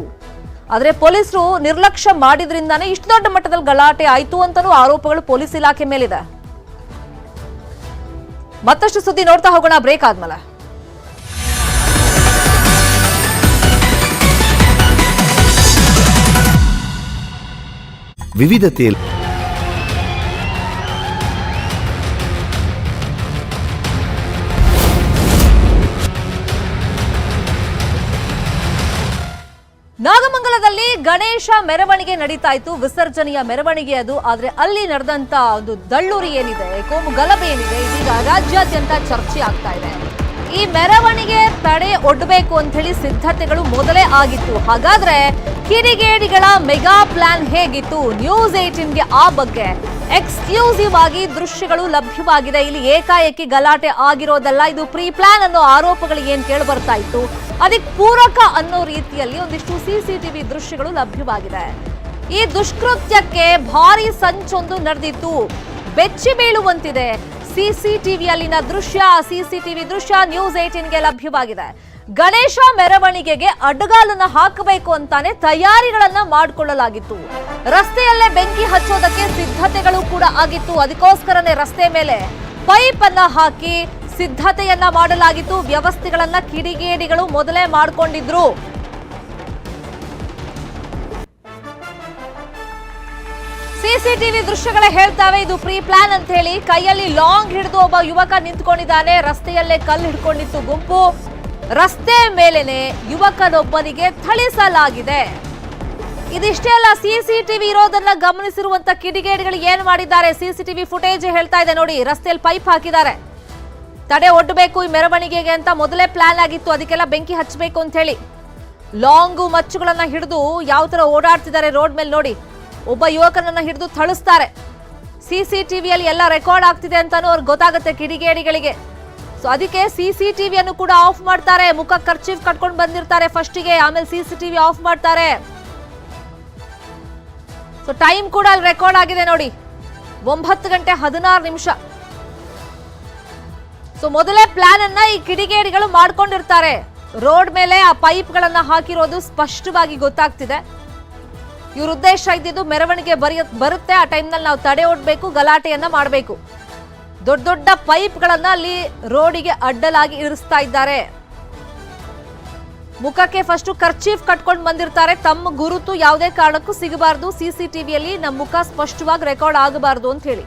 ಆದ್ರೆ ಪೊಲೀಸರು ನಿರ್ಲಕ್ಷ್ಯ ಮಾಡಿದ್ರಿಂದಾನೇ ಇಷ್ಟು ದೊಡ್ಡ ಮಟ್ಟದಲ್ಲಿ ಗಲಾಟೆ ಆಯ್ತು ಅಂತಾನೂ ಆರೋಪಗಳು ಪೊಲೀಸ್ ಇಲಾಖೆ ಮೇಲಿದೆ. ಮತ್ತಷ್ಟು ಸುದ್ದಿ ನೋಡ್ತಾ ಹೋಗೋಣ, ಬ್ರೇಕ್ ಆದ್ಮೇಲೆ. ವಿವಿಧತೆಯಲ್ಲಿ ಗಣೇಶ ಮೆರವಣಿಗೆ ನಡೀತಾ ಇತ್ತು, ವಿಸರ್ಜನೆಯ ಮೆರವಣಿಗೆ ಅದು. ಆದ್ರೆ ಅಲ್ಲಿ ನಡೆದಂತ ಒಂದು ದಳ್ಳೂರಿ ಏನಿದೆ ಕೋಮು ಗಲಭೆ ಏನಿದೆ, ಇದೀಗ ರಾಜ್ಯಾದ್ಯಂತ ಚರ್ಚೆ ಆಗ್ತಾ ಇದೆ. ಈ ಮೆರವಣಿಗೆ ತಡೆ ಒಡ್ಡಬೇಕು ಅಂತ ಹೇಳಿ ಸಿದ್ಧತೆಗಳು ಮೊದಲೇ ಆಗಿತ್ತು. ಹಾಗಾದ್ರೆ ಕಿರಿಗೇಡಿಗಳ ಮೆಗಾ ಪ್ಲಾನ್ ಹೇಗಿತ್ತು? ನ್ಯೂಸ್ ಏಟೀನ್ಗೆ ಆ ಬಗ್ಗೆ ಎಕ್ಸ್ಕ್ಲೂಸಿವ್ ಆಗಿ ದೃಶ್ಯಗಳು ಲಭ್ಯವಾಗಿದೆ. ಇಲ್ಲಿ ಏಕಾಏಕಿ ಗಲಾಟೆ ಆಗಿರೋದಲ್ಲ ಇದು ಪ್ರೀ ಪ್ಲಾನ್ ಅನ್ನೋ ಆರೋಪಗಳು ಏನ್ ಕೇಳಿ ಬರ್ತಾ ಇತ್ತು? ಅದಕ್ಕೆ ಪೂರಕ ಅನ್ನೋ ರೀತಿಯಲ್ಲಿ ಒಂದಿಷ್ಟು ಸಿಸಿಟಿವಿ ದೃಶ್ಯಗಳು ಲಭ್ಯವಾಗಿದೆ. ಈ ದುಷ್ಕೃತ್ಯಕ್ಕೆ ಭಾರಿ ಸಂಚೊಂದು ನಡೆದಿತ್ತು. ಬೆಚ್ಚಿ ಬೀಳುವಂತಿದೆ. ಸಿಸಿಟಿವಿಯಲ್ಲಿನ ದೃಶ್ಯ ಸಿಸಿಟಿವಿ ದೃಶ್ಯ ನ್ಯೂಸ್ ಏಟೀನ್ಗೆ ಲಭ್ಯವಾಗಿದೆ. ಗಣೇಶ ಮೆರವಣಿಗೆಗೆ ಅಡ್ಡಗಾಲನ್ನ ಹಾಕಬೇಕು ಅಂತಾನೆ ತಯಾರಿಗಳನ್ನ ಮಾಡಿಕೊಳ್ಳಲಾಗಿತ್ತು. ರಸ್ತೆಯಲ್ಲೇ ಬೆಂಕಿ ಹಚ್ಚೋದಕ್ಕೆ ಸಿದ್ಧತೆಗಳು ಕೂಡ ಆಗಿತ್ತು. ಅದಕ್ಕೋಸ್ಕರನೇ ರಸ್ತೆ ಮೇಲೆ ಪೈಪ್ ಅನ್ನ ಹಾಕಿ ಸಿದ್ಧತೆಯನ್ನ ಮಾಡಲಾಗಿತ್ತು. ವ್ಯವಸ್ಥೆಗಳನ್ನ ಕಿಡಿಗೇಡಿಗಳು ಮೊದಲೇ ಮಾಡಿಕೊಂಡಿದ್ರು. ಸಿಸಿಟಿವಿ ದೃಶ್ಯಗಳೇ ಹೇಳ್ತಾವೆ, ಇದು ಪ್ರೀ ಪ್ಲಾನ್ ಅಂತ ಹೇಳಿ. ಕೈಯಲ್ಲಿ ಲಾಂಗ್ ಹಿಡಿದು ಒಬ್ಬ ಯುವಕ ನಿಂತ್ಕೊಂಡಿದ್ದಾನೆ. ರಸ್ತೆಯಲ್ಲೇ ಕಲ್ಲು ಹಿಡ್ಕೊಂಡಿತ್ತು ಗುಂಪು. ರಸ್ತೆ ಮೇಲೆನೆ ಯುವಕನೊಬ್ಬನಿಗೆ ಥಳಿಸಲಾಗಿದೆ. ಇದಿಷ್ಟೇ ಅಲ್ಲ, ಸಿಸಿಟಿವಿ ಇರೋದನ್ನ ಗಮನಿಸಿರುವಂತ ಕಿಡಿಗೇಡಿಗಳು ಏನ್ ಮಾಡಿದ್ದಾರೆ? ಸಿಸಿಟಿವಿ ಫುಟೇಜ್ ಹೇಳ್ತಾ ಇದೆ ನೋಡಿ ರಸ್ತೆಯಲ್ಲಿ ಪೈಪ್ ಹಾಕಿದ್ದಾರೆ. ತಡೆ ಒಡ್ಡಬೇಕು ಈ ಮೆರವಣಿಗೆಗೆ ಅಂತ ಮೊದಲೇ ಪ್ಲಾನ್ ಆಗಿತ್ತು, ಅದಕ್ಕೆಲ್ಲ ಬೆಂಕಿ ಹಚ್ಚಬೇಕು ಅಂತ ಹೇಳಿ. ಲಾಂಗು ಮಚ್ಚುಗಳನ್ನ ಹಿಡಿದು ಯಾವ ತರ ಓಡಾಡ್ತಿದ್ದಾರೆ ರೋಡ್ ಮೇಲೆ ನೋಡಿ. ಒಬ್ಬ ಯುವಕನನ್ನ ಹಿಡಿದು ಥಳಿಸ್ತಾರೆ. ಸಿಸಿಟಿವಿಯಲ್ಲಿ ಎಲ್ಲ ರೆಕಾರ್ಡ್ ಆಗ್ತಿದೆ ಅಂತಾನು ಅವ್ರಿಗೆ ಗೊತ್ತಾಗುತ್ತೆ ಕಿಡಿಗೇಡಿಗಳಿಗೆ. ಸೊ ಅದಕ್ಕೆ ಸಿಸಿಟಿವಿಯನ್ನು ಕೂಡ ಆಫ್ ಮಾಡ್ತಾರೆ. ಮುಖ ಖರ್ಚೀಫ್ ಕಟ್ಕೊಂಡು ಬಂದಿರ್ತಾರೆ ಫಸ್ಟಿಗೆ ಆಮೇಲೆ ಸಿಸಿಟಿವಿ ಆಫ್ ಮಾಡ್ತಾರೆ. ಸೊ ಟೈಮ್ ಕೂಡ ಅಲ್ಲಿ ರೆಕಾರ್ಡ್ ಆಗಿದೆ ನೋಡಿ. ಒಂಬತ್ತು ಗಂಟೆ ಹದಿನಾರು ನಿಮಿಷ. ಸೊ ಮೊದಲೇ ಪ್ಲಾನ್ ಅನ್ನ ಈ ಕಿಡಿಗೇಡಿಗಳು ಮಾಡ್ಕೊಂಡಿರ್ತಾರೆ. ರೋಡ್ ಮೇಲೆ ಆ ಪೈಪ್ಗಳನ್ನ ಹಾಕಿರೋದು ಸ್ಪಷ್ಟವಾಗಿ ಗೊತ್ತಾಗ್ತಿದೆ. ಇವ್ರ ಉದ್ದೇಶ ಇದ್ದಿದ್ದು ಮೆರವಣಿಗೆ ಬರೆಯ, ಬರುತ್ತೆ. ಆ ಟೈಮ್ನಲ್ಲಿ ನಾವು ತಡೆ ಒಡ್ಬೇಕು ಗಲಾಟೆಯನ್ನ ಮಾಡಬೇಕು. ದೊಡ್ಡ ದೊಡ್ಡ ಪೈಪ್ಗಳನ್ನ ಅಲ್ಲಿ ರೋಡಿಗೆ ಅಡ್ಡಲಾಗಿ ಇರಿಸ್ತಾ ಇದ್ದಾರೆ. ಮುಖಕ್ಕೆ ಫಸ್ಟ್ ಕರ್ಚೀಫ್ ಕಟ್ಕೊಂಡು ಬಂದಿರ್ತಾರೆ. ತಮ್ಮ ಗುರುತು ಯಾವುದೇ ಕಾರಣಕ್ಕೂ ಸಿಗಬಾರ್ದು. ಸಿಸಿಟಿವಿಯಲ್ಲಿ ನಮ್ಮ ಮುಖ ಸ್ಪಷ್ಟವಾಗಿ ರೆಕಾರ್ಡ್ ಆಗಬಾರ್ದು ಅಂತ ಹೇಳಿ.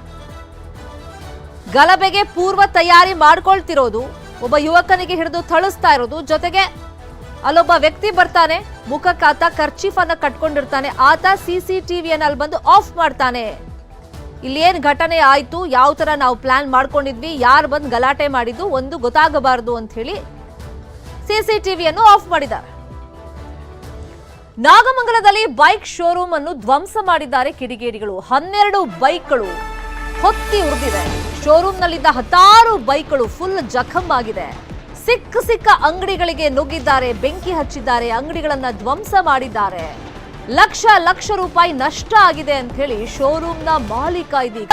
ಗಲಭೆಗೆ ಪೂರ್ವ ತಯಾರಿ ಮಾಡ್ಕೊಳ್ತಿರೋದು, ಒಬ್ಬ ಯುವಕನಿಗೆ ಹಿಡಿದು ಥಳಿಸ್ತಾ ಇರೋದು, ಜೊತೆಗೆ ಅಲ್ಲೊಬ್ಬ ವ್ಯಕ್ತಿ ಬರ್ತಾನೆ, ಮುಖಕ್ಕೆ ಆತ ಖರ್ಚೀಫ್ ಅನ್ನ ಕಟ್ಕೊಂಡಿರ್ತಾನೆ, ಆತ ಸಿಸಿಟಿವಿಯನ್ನ ಅಲ್ಲಿ ಬಂದು ಆಫ್ ಮಾಡ್ತಾನೆ. ಇಲ್ಲಿ ಘಟನೆ ಆಯಿತು? ಯಾವ ಥರ ನಾವು ಪ್ಲಾನ್ ಮಾಡ್ಕೊಂಡಿದ್ವಿ? ಯಾರು ಬಂದು ಗಲಾಟೆ ಮಾಡಿದ್ದು? ಒಂದು ಗೊತ್ತಾಗಬಾರದು ಅಂತ ಹೇಳಿ ಸಿಸಿಟಿವಿಯನ್ನು ಆಫ್ ಮಾಡಿದ್ದಾರೆ. ನಾಗಮಂಗಲದಲ್ಲಿ ಬೈಕ್ ಶೋರೂಮ್ ಅನ್ನು ಧ್ವಂಸ ಮಾಡಿದ್ದಾರೆ ಕಿಡಿಗೇಡಿಗಳು. ಹನ್ನೆರಡು ಬೈಕ್ಗಳು ಹೊತ್ತಿ ಉರಿದಿದೆ. ಶೋರೂಮ್ನಲ್ಲಿದ್ದ ಹತ್ತಾರು ಬೈಕ್ಗಳು ಫುಲ್ ಜಖಂ ಆಗಿದೆ. ಸಿಕ್ಕ ಸಿಕ್ಕ ಅಂಗಡಿಗಳಿಗೆ ನುಗ್ಗಿದ್ದಾರೆ, ಬೆಂಕಿ ಹಚ್ಚಿದ್ದಾರೆ, ಅಂಗಡಿಗಳನ್ನ ಧ್ವಂಸ ಮಾಡಿದ್ದಾರೆ. ಲಕ್ಷ ಲಕ್ಷ ರೂಪಾಯಿ ನಷ್ಟ ಆಗಿದೆ ಅಂತ ಹೇಳಿ ಶೋರೂಮ್ನ ಮಾಲೀಕ ಇದೀಗ.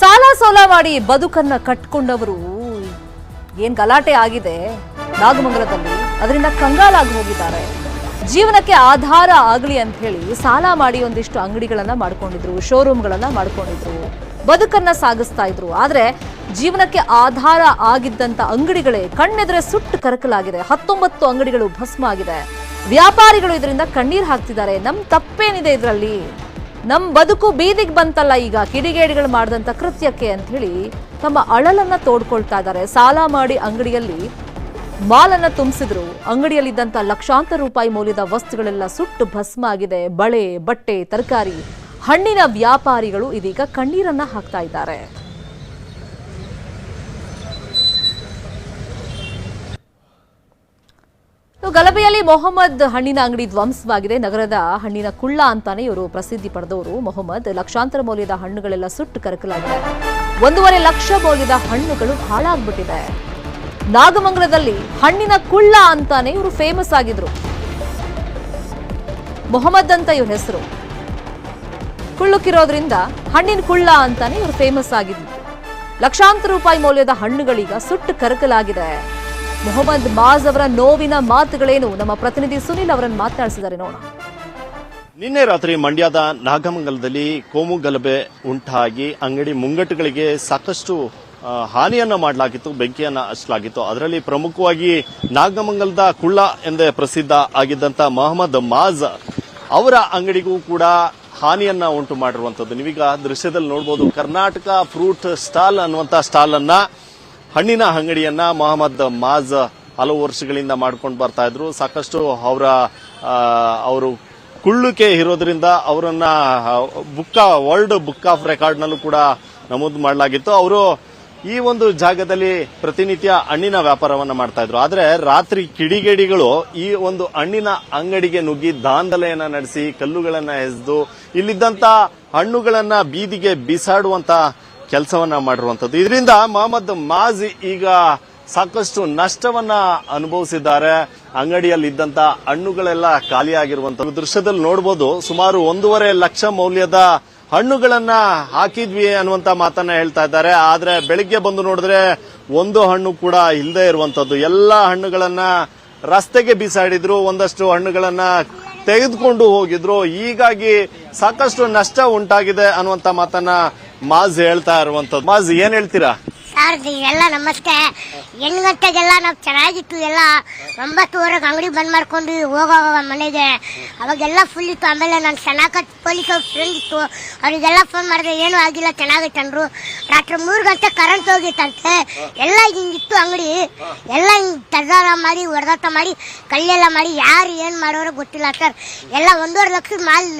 ಸಾಲ ಸೋಲ ಮಾಡಿ ಬದುಕನ್ನ ಕಟ್ಕೊಂಡವರು ಏನ್ ಗಲಾಟೆ ಆಗಿದೆ? ನಾಗಮಂಗಲದಲ್ಲಿ. ಅದರಿಂದ ಕಂಗಾಲಾಗಿ ಹೋಗಿದ್ದಾರೆ. ಜೀವನಕ್ಕೆ ಆಧಾರ ಆಗಲಿ ಅಂತ ಹೇಳಿ ಸಾಲ ಮಾಡಿ ಒಂದಿಷ್ಟು ಅಂಗಡಿಗಳನ್ನ ಮಾಡ್ಕೊಂಡಿದ್ರು ಶೋರೂಮ್ಗಳನ್ನ ಮಾಡ್ಕೊಂಡಿದ್ರು. ಬದುಕನ್ನ ಸಾಗಿಸ್ತಾ ಇದ್ರು. ಆದ್ರೆ ಜೀವನಕ್ಕೆ ಆಧಾರ ಆಗಿದ್ದಂತ ಅಂಗಡಿಗಳೇ ಕಣ್ಣೆದುರೆ ಸುಟ್ಟು ಕರಕಲಾಗಿದೆ. ಹತ್ತೊಂಬತ್ತು ಅಂಗಡಿಗಳು ಭಸ್ಮ ಆಗಿದೆ. ವ್ಯಾಪಾರಿಗಳು ಇದರಿಂದ ಕಣ್ಣೀರ್ ಹಾಕ್ತಿದ್ದಾರೆ. ನಮ್ ತಪ್ಪೇನಿದೆ ಇದರಲ್ಲಿ? ನಮ್ ಬದುಕು ಬೀದಿಗೆ ಬಂತಲ್ಲ ಈಗ? ಕಿಡಿಗೇಡಿಗಳು ಮಾಡಿದಂತ ಕೃತ್ಯಕ್ಕೆ ಅಂತ ಹೇಳಿ ತಮ್ಮ ಅಳಲನ್ನ ತೋಡ್ಕೊಳ್ತಾ ಇದ್ದಾರೆ. ಸಾಲ ಮಾಡಿ ಅಂಗಡಿಯಲ್ಲಿ ಮಾಲನ್ನ ತುಂಬಿಸಿದ್ರು. ಅಂಗಡಿಯಲ್ಲಿದ್ದಂತ ಲಕ್ಷಾಂತರ ರೂಪಾಯಿ ಮೌಲ್ಯದ ವಸ್ತುಗಳೆಲ್ಲ ಸುಟ್ಟು ಭಸ್ಮ ಆಗಿದೆ. ಬಳೆ, ಬಟ್ಟೆ, ತರಕಾರಿ ಹಣ್ಣಿನ ವ್ಯಾಪಾರಿಗಳು ಇದೀಗ ಕಣ್ಣೀರನ್ನ ಹಾಕ್ತಾ ಇದ್ದಾರೆ. ಗಲಭೆಯಲ್ಲಿ ಮೊಹಮ್ಮದ್ ಹಣ್ಣಿನ ಅಂಗಡಿ ಧ್ವಂಸವಾಗಿದೆ. ನಗರದ ಹಣ್ಣಿನ ಕುಳ್ಳ ಅಂತಾನೆ ಇವರು ಪ್ರಸಿದ್ಧಿ ಪಡೆದವರು. ಮೊಹಮ್ಮದ್ ಲಕ್ಷಾಂತರ ಮೌಲ್ಯದ ಹಣ್ಣುಗಳೆಲ್ಲ ಸುಟ್ಟು ಕರಕಲಾಗಿದೆ. ಒಂದೂವರೆ ಲಕ್ಷ ಮೌಲ್ಯದ ಹಣ್ಣುಗಳು ಹಾಳಾಗ್ಬಿಟ್ಟಿದೆ. ನಾಗಮಂಗಲದಲ್ಲಿ ಹಣ್ಣಿನ ಕುಳ್ಳ ಅಂತಾನೆ ಇವರು ಫೇಮಸ್ ಆಗಿದ್ರು. ಮೊಹಮ್ಮದ್ ಅಂತ ಇವ್ರ ಹೆಸರು. ಕುಳ್ಳುಕಿರೋದ್ರಿಂದ ಹಣ್ಣಿನ ಕುಳ್ಳ ಅಂತಾನೆ ಇವರು ಫೇಮಸ್ ಆಗಿದ್ರು ಲಕ್ಷಾಂತರ ರೂಪಾಯಿ ಮೌಲ್ಯದ ಹಣ್ಣುಗಳೀಗ ಸುಟ್ಟು ಕರಕಲಾಗಿದೆ. ಮೊಹಮ್ಮದ್ ಮಾಜ್ ಅವರ ನೋವಿನ ಮಾತುಗಳೇನು? ನಮ್ಮ ಪ್ರತಿನಿಧಿ ಸುನಿಲ್ ಅವರನ್ನು ಮಾತನಾಡಿಸಿದ್ದಾರೆ ನೋಡೋಣ. ನಿನ್ನೆ ರಾತ್ರಿ ಮಂಡ್ಯದ ನಾಗಮಂಗಲದಲ್ಲಿ ಕೋಮು ಗಲಭೆ ಉಂಟಾಗಿ ಅಂಗಡಿ ಮುಂಗಟ್ಟುಗಳಿಗೆ ಸಾಕಷ್ಟು ಹಾನಿಯನ್ನ ಮಾಡಲಾಗಿತ್ತು, ಬೆಂಕಿಯನ್ನ ಹಚ್ಚಲಾಗಿತ್ತು ಅದರಲ್ಲಿ ಪ್ರಮುಖವಾಗಿ ನಾಗಮಂಗಲದ ಕುಳ್ಳ ಎಂದೇ ಪ್ರಸಿದ್ಧ ಆಗಿದ್ದಂಥ ಮೊಹಮ್ಮದ್ ಮಾಜ್ ಅವರ ಅಂಗಡಿಗೂ ಕೂಡ ಹಾನಿಯನ್ನ ಉಂಟು ಮಾಡಿರುವಂತದ್ದು. ನೀವೀಗ ದೃಶ್ಯದಲ್ಲಿ ನೋಡಬಹುದು ಕರ್ನಾಟಕ ಫ್ರೂಟ್ ಸ್ಟಾಲ್ ಅನ್ನುವಂತ ಸ್ಟಾಲ್ ಅನ್ನ ಹಣ್ಣಿನ ಅಂಗಡಿಯನ್ನ ಮೊಹಮ್ಮದ್ ಮಾಜ್ ಹಲವು ವರ್ಷಗಳಿಂದ ಮಾಡ್ಕೊಂಡು ಬರ್ತಾ ಇದ್ರು. ಸಾಕಷ್ಟು ಅವರ ಅವರು ಕುಳ್ಳುಕೆ ಇರೋದ್ರಿಂದ ಅವರನ್ನ book world book of record ನಲ್ಲೂ ಕೂಡ ನಮೂದು ಮಾಡಲಾಗಿತ್ತು. ಅವರು ಈ ಒಂದು ಜಾಗದಲ್ಲಿ ಪ್ರತಿನಿತ್ಯ ಹಣ್ಣಿನ ವ್ಯಾಪಾರವನ್ನ ಮಾಡ್ತಾ ಇದ್ರು. ಆದ್ರೆ ರಾತ್ರಿ ಕಿಡಿಗೇಡಿಗಳು ಈ ಒಂದು ಹಣ್ಣಿನ ಅಂಗಡಿಗೆ ನುಗ್ಗಿ ದಾಂಧಲೆಯನ್ನ ನಡೆಸಿ, ಕಲ್ಲುಗಳನ್ನ ಎಸೆದು, ಇಲ್ಲಿದ್ದಂತ ಹಣ್ಣುಗಳನ್ನ ಬೀದಿಗೆ ಬಿಸಾಡುವಂತ ಕೆಲಸವನ್ನ ಮಾಡಿರುವಂತದ್ದು ಇದರಿಂದ ಮೊಹಮ್ಮದ್ ಮಾಜ್ ಈಗ ಸಾಕಷ್ಟು ನಷ್ಟವನ್ನ ಅನುಭವಿಸಿದ್ದಾರೆ. ಅಂಗಡಿಯಲ್ಲಿ ಇದ್ದಂತ ಹಣ್ಣುಗಳೆಲ್ಲ ಖಾಲಿಯಾಗಿರುವಂತ ದೃಶ್ಯದಲ್ಲಿ ನೋಡಬಹುದು ಸುಮಾರು ಒಂದೂವರೆ ಲಕ್ಷ ಮೌಲ್ಯದ ಹಣ್ಣುಗಳನ್ನ ಹಾಕಿದ್ವಿ ಅನ್ನುವಂತ ಮಾತನ್ನ ಹೇಳ್ತಾ ಇದ್ದಾರೆ. ಆದ್ರೆ ಬೆಳಿಗ್ಗೆ ಬಂದು ನೋಡಿದ್ರೆ ಒಂದು ಹಣ್ಣು ಕೂಡ ಇಲ್ಲದೆ ಇರುವಂತದ್ದು. ಎಲ್ಲಾ ಹಣ್ಣುಗಳನ್ನ ರಸ್ತೆಗೆ ಬಿಸಾಡಿದ್ರು, ಒಂದಷ್ಟು ಹಣ್ಣುಗಳನ್ನ ತೆಗೆದುಕೊಂಡು ಹೋಗಿದ್ರು. ಹೀಗಾಗಿ ಸಾಕಷ್ಟು ನಷ್ಟ ಉಂಟಾಗಿದೆ ಅನ್ನುವಂತ ಮಾತನ್ನ ಮಾಜ್ ಹೇಳ್ತಾ ಇರುವಂತದ್ದು. ಮಾಜ್ ಏನ್ ಹೇಳ್ತೀರಾ? ಸರ್ ಎಲ್ಲ ನಮಸ್ತೆ ಎಂಟು ಗಂಟೆಗೆಲ್ಲ ನಾವು ಚೆನ್ನಾಗಿತ್ತು ಎಲ್ಲ ಒಂಬತ್ತುವರೆಗೆ ಅಂಗಡಿ ಬಂದ್ ಮಾಡ್ಕೊಂಡು ಹೋಗೋ ಮನೆಗೆ ಅವಾಗೆಲ್ಲ ಫುಲ್ ಇತ್ತು ಆಮೇಲೆ ನಾನು ಚೆನ್ನಾಗ ಪೊಲೀಸ್ ಫ್ರೆಂಡ್ ಇತ್ತು ಅವರಿಗೆಲ್ಲ ಫೋನ್ ಮಾಡಿದೆ ಏನೂ ಆಗಿಲ್ಲ ಚೆನ್ನಾಗೈತೆ ಅಂದ್ರು ರಾತ್ರಿ ಮೂರು ಗಂಟೆ ಕರೆಂಟ್ ಹೋಗಿತ್ತಂತೆ ಎಲ್ಲ ಹಿಂಗಿತ್ತು ಅಂಗಡಿ ಎಲ್ಲ ಹಿಂಗ್ ತಗಾರ ಮಾಡಿ ಹೊಡೆದಾಟ ಮಾಡಿ ಕಲ್ಲೆಲ್ಲ ಮಾಡಿ ಯಾರು ಏನು ಮಾಡೋರೋ ಗೊತ್ತಿಲ್ಲ ಸರ್ ಎಲ್ಲ ಒಂದೂವರೆ ಲಕ್ಷದ ಮಾಲ್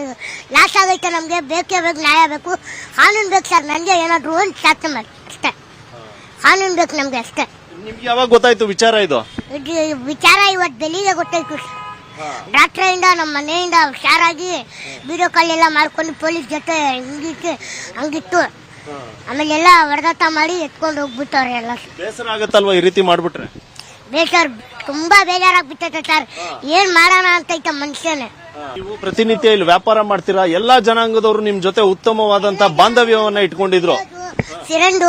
ಲಾಸ್ ಆಗೈತೆ ನಮಗೆ ಬೇಕೇ ಬೇಕು ನ್ಯಾಯ ಬೇಕು ಕಾನೂನು ಬೇಕು ಸರ್ ನನಗೆ ಏನಾದರೂ ಒಂದು ಶಾಸ್ತ್ರ ಮಾಡಿ ಅಷ್ಟೇ ನಮಗೆ ನಮ್ಗೆ ಅಷ್ಟೇ. ನಿಮ್ಗೆ ಯಾವಾಗ ಗೊತ್ತಾಯ್ತು ವಿಚಾರ ಇದು? ಇದು ವಿಚಾರ ಇವತ್ತು ಬೆಳಿಗ್ಗೆ ಗೊತ್ತಾಯ್ತು. ಡಾಕ್ಟ್ರಿಂದ ನಮ್ಮ ಮನೆಯಿಂದ ಹುಷಾರಾಗಿ ವಿಡಿಯೋ ಕಾಲ್ ಎಲ್ಲ ಮಾಡ್ಕೊಂಡು ಪೊಲೀಸ್ ಜೊತೆ ಹಿಂಗಿತ್ತು ಹಂಗಿತ್ತು. ಆಮೇಲೆ ಎಲ್ಲ ಹೊಡೆದಾಟ ಮಾಡಿ ಎತ್ಕೊಂಡು ಹೋಗ್ಬಿಟ್ಟವ್ರೆ ಎಲ್ಲ. ಬೇಸರ ಆಗತ್ತಲ್ವಾ ಈ ರೀತಿ ಮಾಡ್ಬಿಟ್ರೆ? ಬೇಜಾರ್ ತುಂಬಾ ಬೇಜಾರಾಗ್ಬಿಟ್ಟೈತೆ ಸರ್. ಏನ್ ಮಾಡೋಣ ಅಂತೈತೆ ಮನುಷ್ಯನೇ. ನೀವು ಪ್ರತಿನಿತ್ಯ ಇಲ್ಲಿ ವ್ಯಾಪಾರ ಮಾಡ್ತೀರಾ? ಎಲ್ಲಾ ಜನಾಂಗದವರು ನಿಮ್ ಜೊತೆ ಉತ್ತಮವಾದಂತ ಬಾಂಧವ್ಯವನ್ನ ಇಟ್ಕೊಂಡಿದ್ರು. ಸಿರಂಡು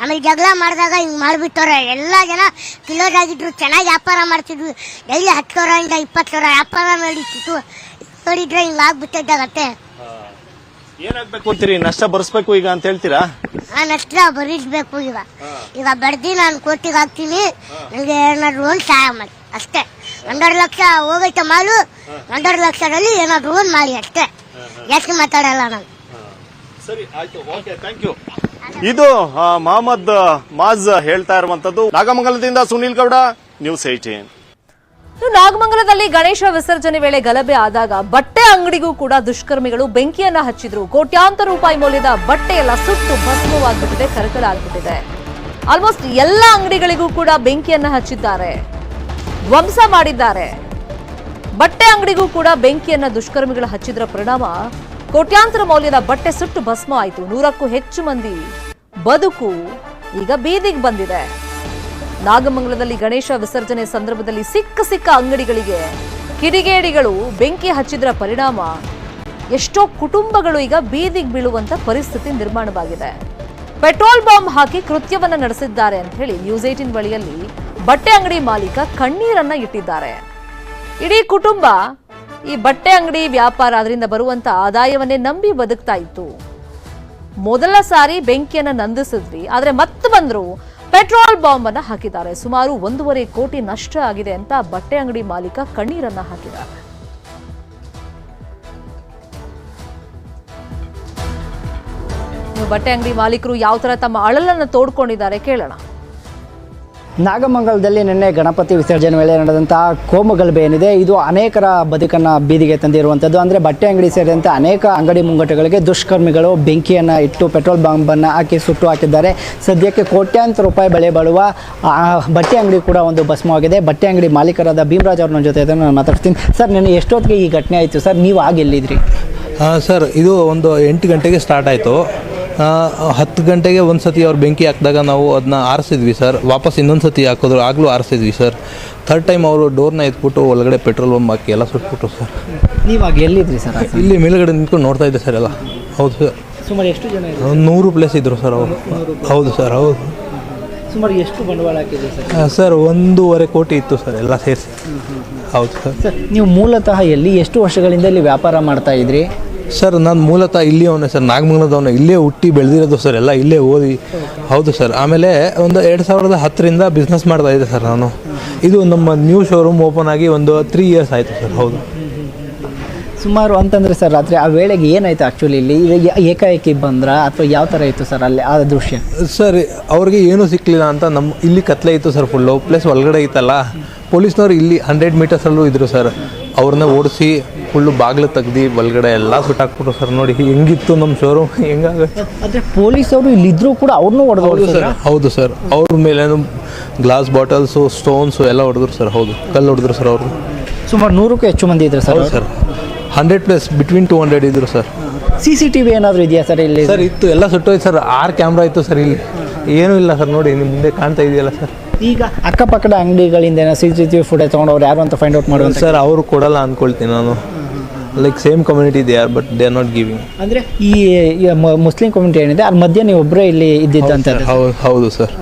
ಆಮೇಲೆ ಜಗಳ ಮಾಡಿದಾಗ ಹಿಂಗ್ ಮಾಡ್ಬಿಟ್ಟವ್ರೆ. ಎಲ್ಲಾ ಜನ ಕ್ಲೋಸ್ ಆಗಿದ್ರು ಚೆನ್ನಾಗಿ ವ್ಯಾಪಾರ ಮಾಡ್ತಿದ್ವಿ ಡೈಲಿ ಹತ್ತು ಸಾವಿರದಿಂದ ಇಪ್ಪತ್ತು ಸಾವಿರ ವ್ಯಾಪಾರ ನಡೀತಿತ್ತು ನೋಡಿದ್ರೆ ಹಿಂಗ್ ಆಗ್ಬಿಟ್ಟಿದ್ದಾಗತ್ತೆ ಏನಾಗ್ಬೇಕು? ಅಂತೀರಿ ನಷ್ಟ ಬರ್ಸ್ಬೇಕು ಈಗ ಅಂತ ಹೇಳ್ತೀರಾ? ನಾನು ಅಷ್ಟ ಭರಿಸ್ಬೇಕು ಈಗ. ಈಗ ಬರ್ದಿ ನಾನು ಕೋಟಿಗೆ ಹಾಕ್ತೀನಿ. ನನಗೆ ಏನಾದ್ರು ಒಂದು ಸಹಾಯ ಮಾಡಿ ಅಷ್ಟೇ. ಒಂದೂವರೆ ಲಕ್ಷ ಹೋಗೈತೆ ಮಾಲು. ಒಂದೂವರೆ ಲಕ್ಷದಲ್ಲಿ ಏನಾದ್ರು ಒಂದು ಮಾಡಿ ಅಷ್ಟೇ. ಜಾಸ್ತಿ ಮಾತಾಡಲ್ಲ ನಾನು. ಸರಿ ಆಯ್ತು. ಓಕೆ ಥ್ಯಾಂಕ್ ಯು ಇದು ಆ, ಮಹಮ್ಮದ್ ಮಾಜ್ ಹೇಳ್ತಾ ಇರುವಂತದ್ದು ನಾಗಮಂಗಲದಿಂದ ಸುನೀಲ್ ಗೌಡ ನ್ಯೂಸ್ ಏಟೀನ್ ನಾಗಮಂಗಲದಲ್ಲಿ ಗಣೇಶ ವಿಸರ್ಜನೆ ವೇಳೆ ಗಲಭೆ ಆದಾಗ ಬಟ್ಟೆ ಅಂಗಡಿಗೂ ಕೂಡ ದುಷ್ಕರ್ಮಿಗಳು ಬೆಂಕಿಯನ್ನ ಹಚ್ಚಿದ್ರು. ಕೋಟ್ಯಾಂತರ ರೂಪಾಯಿ ಮೌಲ್ಯದ ಬಟ್ಟೆ ಎಲ್ಲ ಸುಟ್ಟು ಭಸ್ಮವಾಗ್ಬಿಟ್ಟಿದೆ, ಕರಕಲಾಗಿಬಿಟ್ಟಿದೆ. ಆಲ್ಮೋಸ್ಟ್ ಎಲ್ಲ ಅಂಗಡಿಗಳಿಗೂ ಕೂಡ ಬೆಂಕಿಯನ್ನ ಹಚ್ಚಿದ್ದಾರೆ. ಧ್ವಂಸ ಮಾಡಿದ್ದಾರೆ. ಬಟ್ಟೆ ಅಂಗಡಿಗೂ ಕೂಡ ಬೆಂಕಿಯನ್ನ ದುಷ್ಕರ್ಮಿಗಳು ಹಚ್ಚಿದ್ರ ಪರಿಣಾಮ ಕೋಟ್ಯಾಂತರ ಮೌಲ್ಯದ ಬಟ್ಟೆ ಸುಟ್ಟು ಭಸ್ಮ ಆಯಿತು. ನೂರಕ್ಕೂ ಹೆಚ್ಚು ಮಂದಿ ಬದುಕು ಈಗ ಬೀದಿಗೆ ಬಂದಿದೆ. ನಾಗಮಂಗಲದಲ್ಲಿ ಗಣೇಶ ವಿಸರ್ಜನೆ ಸಂದರ್ಭದಲ್ಲಿ ಸಿಕ್ಕ ಸಿಕ್ಕ ಅಂಗಡಿಗಳಿಗೆ ಕಿಡಿಗೇಡಿಗಳು ಬೆಂಕಿ ಹಚ್ಚಿದ್ರ ಪರಿಣಾಮ. ಎಷ್ಟೋ ಕುಟುಂಬಗಳು ಈಗ ಬೀದಿಗೆ ಬೀಳುವಂತ ಪರಿಸ್ಥಿತಿ ನಿರ್ಮಾಣವಾಗಿದೆ. ಪೆಟ್ರೋಲ್ ಬಾಂಬ್ ಹಾಕಿ ಕೃತ್ಯವನ್ನ ನಡೆಸಿದ್ದಾರೆ ಅಂತ ಹೇಳಿ ನ್ಯೂಸ್ ಏಟಿನ್ ಬಳಿಯಲ್ಲಿ ಬಟ್ಟೆ ಅಂಗಡಿ ಮಾಲೀಕ ಕಣ್ಣೀರನ್ನ ಇಟ್ಟಿದ್ದಾರೆ. ಇಡೀ ಕುಟುಂಬ ಈ ಬಟ್ಟೆ ಅಂಗಡಿ ವ್ಯಾಪಾರ ಅದರಿಂದ ಬರುವಂತ ಆದಾಯವನ್ನೇ ನಂಬಿ ಬದುಕ್ತಾ ಇತ್ತು. ಮೊದಲ ಸಾರಿ ಬೆಂಕಿಯನ್ನ ನಂದಿಸಿದ್ವಿ, ಆದ್ರೆ ಮತ್ತೆ ಬಂದ್ರು ಪೆಟ್ರೋಲ್ ಬಾಂಬ್ ಅನ್ನ ಹಾಕಿದ್ದಾರೆ. ಸುಮಾರು ಒಂದೂವರೆ ಕೋಟಿ ನಷ್ಟ ಆಗಿದೆ ಅಂತ ಬಟ್ಟೆ ಅಂಗಡಿ ಮಾಲೀಕ ಕಣ್ಣೀರನ್ನ ಹಾಕಿದ್ದಾರೆ. ಬಟ್ಟೆ ಅಂಗಡಿ ಮಾಲೀಕರು ಯಾವ ತರ ತಮ್ಮ ಅಳಲನ್ನು ತೋಡ್ಕೊಂಡಿದ್ದಾರೆ ಕೇಳೋಣ. ನಾಗಮಂಗಲದಲ್ಲಿ ನಿನ್ನೆ ಗಣಪತಿ ವಿಸರ್ಜನೆ ವೇಳೆ ನಡೆದಂತಹ ಕೋಮುಗಲಭೆ ಏನಿದೆ, ಇದು ಅನೇಕರ ಬದುಕನ್ನು ಬೀದಿಗೆ ತಂದಿರುವಂಥದ್ದು. ಅಂದರೆ ಬಟ್ಟೆ ಅಂಗಡಿ ಸೇರಿದಂತೆ ಅನೇಕ ಅಂಗಡಿ ಮುಂಗಟ್ಟುಗಳಿಗೆ ದುಷ್ಕರ್ಮಿಗಳು ಬೆಂಕಿಯನ್ನು ಇಟ್ಟು ಪೆಟ್ರೋಲ್ ಬಾಂಬನ್ನು ಹಾಕಿ ಸುಟ್ಟು ಹಾಕಿದ್ದಾರೆ. ಸದ್ಯಕ್ಕೆ ಕೋಟ್ಯಾಂತರ ರೂಪಾಯಿ ಬೆಲೆ ಬಾಳುವ ಬಟ್ಟೆ ಅಂಗಡಿ ಕೂಡ ಒಂದು ಭಸ್ಮವಾಗಿದೆ. ಬಟ್ಟೆ ಅಂಗಡಿ ಮಾಲೀಕರಾದ ಭೀಮರಾಜ್ ಅವ್ರ ಜೊತೆ ನಾನು ಮಾತಾಡ್ತೀನಿ. ಸರ್, ನಿನ್ನೆ ಎಷ್ಟೊತ್ತಿಗೆ ಈ ಘಟನೆ ಆಯಿತು? ಸರ್, ನೀವು ಆಗ ಎಲ್ಲಿದ್ರಿ? ಸರ್, ಇದು ಒಂದು ಎಂಟು ಗಂಟೆಗೆ ಸ್ಟಾರ್ಟ್ ಆಯಿತು. ಹತ್ತು ಗಂಟೆಗೆ ಒಂದು ಸತಿ ಅವ್ರು ಬೆಂಕಿ ಹಾಕಿದಾಗ ನಾವು ಅದನ್ನ ಆರಿಸಿದ್ವಿ ಸರ್. ವಾಪಸ್ ಇನ್ನೊಂದು ಸತಿ ಹಾಕಿದ್ರು ಆಗಲೂ ಆರಿಸಿದ್ವಿ ಸರ್. ಥರ್ಡ್ ಟೈಮ್ ಅವರು ಡೋರ್ನ ಎತ್ಬಿಟ್ಟು ಒಳಗಡೆ ಪೆಟ್ರೋಲ್ ಬಂಬ್ ಹಾಕಿ ಎಲ್ಲ ಸುಟ್ಬಿಟ್ರು ಸರ್. ನೀವು ಆಗ ಎಲ್ಲಿದ್ರಿ ಸರ್ ಇಲ್ಲಿ ಮೇಲ್ಗಡೆ ನಿಂತ್ಕೊಂಡು ನೋಡ್ತಾ ಇದ್ದೆ ಸರ್ ಎಲ್ಲ. ಹೌದು ಸರ್. ಸುಮಾರು ಎಷ್ಟು ಜನ ನೂರು ಪ್ಲೇಸ್ ಇದ್ದರು ಸರ್ ಅವರು. ಹೌದು ಸರ್ ಹೌದು. ಸುಮಾರು ಎಷ್ಟು ಬಂಡವಾಳ ಹಾಕಿದ್ರಿ ಸರ್? ಸರ್ ಒಂದೂವರೆ ಕೋಟಿ ಇತ್ತು ಸರ್ ಎಲ್ಲ ಸೇರಿಸಿ. ಹೌದು ಸರ್. ಸರ್ ನೀವು ಮೂಲತಃ ಎಲ್ಲಿ ಎಷ್ಟು ವರ್ಷಗಳಿಂದ ಇಲ್ಲಿ ವ್ಯಾಪಾರ ಮಾಡ್ತಾ ಇದ್ರಿ? ಸರ್ ನಾನು ಮೂಲತಃ ಇಲ್ಲಿ ಅವನೇ ಸರ್ ನಾಗಮಂಗಲದವನು. ಇಲ್ಲೇ ಹುಟ್ಟಿ ಬೆಳೆದಿರೋದು ಸರ್ ಎಲ್ಲ ಇಲ್ಲೇ ಓದಿ. ಹೌದು ಸರ್. ಆಮೇಲೆ ಒಂದು ಎರಡು ಸಾವಿರದ ಹತ್ತರಿಂದ ಬಿಸ್ನೆಸ್ ಮಾಡ್ತಾ ಇದ್ದೆ ಸರ್ ನಾನು. ಇದು ನಮ್ಮ ನ್ಯೂ ಶೋರೂಮ್ ಓಪನ್ ಆಗಿ ಒಂದು ತ್ರೀ ಇಯರ್ಸ್ ಆಯಿತು ಸರ್ ಹೌದು. ಸುಮಾರು ಅಂತಂದರೆ ಸರ್ ರಾತ್ರಿ ಆ ವೇಳೆಗೆ ಏನಾಯಿತು ಆ್ಯಕ್ಚುಲಿ ಇಲ್ಲಿ? ಈಗ ಏಕಾಏಕಿ ಬಂದ್ರ ಅಥವಾ ಯಾವ ಥರ ಇತ್ತು ಸರ್ ಅಲ್ಲಿ ಆ ದೃಶ್ಯ? ಸರ್ ಅವ್ರಿಗೆ ಏನೂ ಸಿಕ್ಕಲಿಲ್ಲ ಅಂತ ನಮ್ಮ ಇಲ್ಲಿ ಕತ್ಲೆ ಇತ್ತು ಸರ್ ಫುಲ್ಲು ಪ್ಲಸ್ ಒಳಗಡೆ ಇತ್ತಲ್ಲ ಪೊಲೀಸ್ನವ್ರು ಇಲ್ಲಿ ಹಂಡ್ರೆಡ್ ಮೀಟರ್ಸಲ್ಲೂ ಇದ್ದರು ಸರ್. ಅವ್ರನ್ನ ಓಡಿಸಿ ಫುಲ್ಲು ಬಾಗಿಲು ತೆಗ್ದು ಒಳಗಡೆ ಎಲ್ಲ ಸುಟ್ಟಾಕ್ಬಿಟ್ರು ಸರ್. ನೋಡಿ ಹೆಂಗಿತ್ತು ನಮ್ಮ ಶೋರೂಮ್ ಹೆಂಗಾಗ ಆದರೆ ಪೊಲೀಸವರು ಇಲ್ಲಿದ್ರು ಕೂಡ ಅವ್ರನ್ನೂ ಹೌದು ಹೊಡೆದು ಸರ್ ಹೌದು ಸರ್. ಅವ್ರ ಮೇಲೇನು ಗ್ಲಾಸ್ ಬಾಟಲ್ಸು ಸ್ಟೋನ್ಸು ಎಲ್ಲ ಹೊಡೆದ್ರು ಸರ್. ಹೌದು ಕಲ್ಲು ಹೊಡೆದ್ರು ಸರ್ ಅವರು. ಸುಮಾರು ನೂರಕ್ಕೂ ಹೆಚ್ಚು ಮಂದಿ ಇದ್ರು sir sir. Hundred plus between two hundred ಇದ್ರು sir. C C T V ಏನಾದರೂ ಇದೆಯಾ ಸರ್ ಇಲ್ಲಿ? ಸರ್ ಇತ್ತು. ಎಲ್ಲ ಸುಟ್ಟೋಯ್ತು ಸರ್. ಆರು ಕ್ಯಾಮ್ರಾ ಇತ್ತು ಸರ್ ಇಲ್ಲಿ. ಏನೂ ಇಲ್ಲ ಸರ್. ನೋಡಿ ನಿಮ್ಮ ಮುಂದೆ ಕಾಣ್ತಾ ಇದೆಯಲ್ಲ ಸರ್. ಈಗ ಅಕ್ಕಪಕ್ಕದ ಅಂಗಡಿಗಳಿಂದ ಏನೋ C C T V footage ತೊಗೊಂಡವ್ರು ಯಾರು ಅಂತ ಫೈಂಡ್ ಔಟ್ ಮಾಡುವಂತ ಸರ್ ಅವರು ಕೊಡಲ್ಲ ಅಂದ್ಕೊಳ್ತೀನಿ ನಾನು. Like same community they are but they are not giving ಅಂದರೆ ಈ ಈ ಮ- ಮುಸ್ಲಿಂ ಕಮ್ಯುನಿಟಿ ಏನಿದೆ ಅದ್ರ ಮಧ್ಯೆ ನೀವು ಒಬ್ಬರೇ ಇಲ್ಲಿ ಇದ್ದಿದ್ದಂತ ಹೌದು ಹೌದು ಸರ್.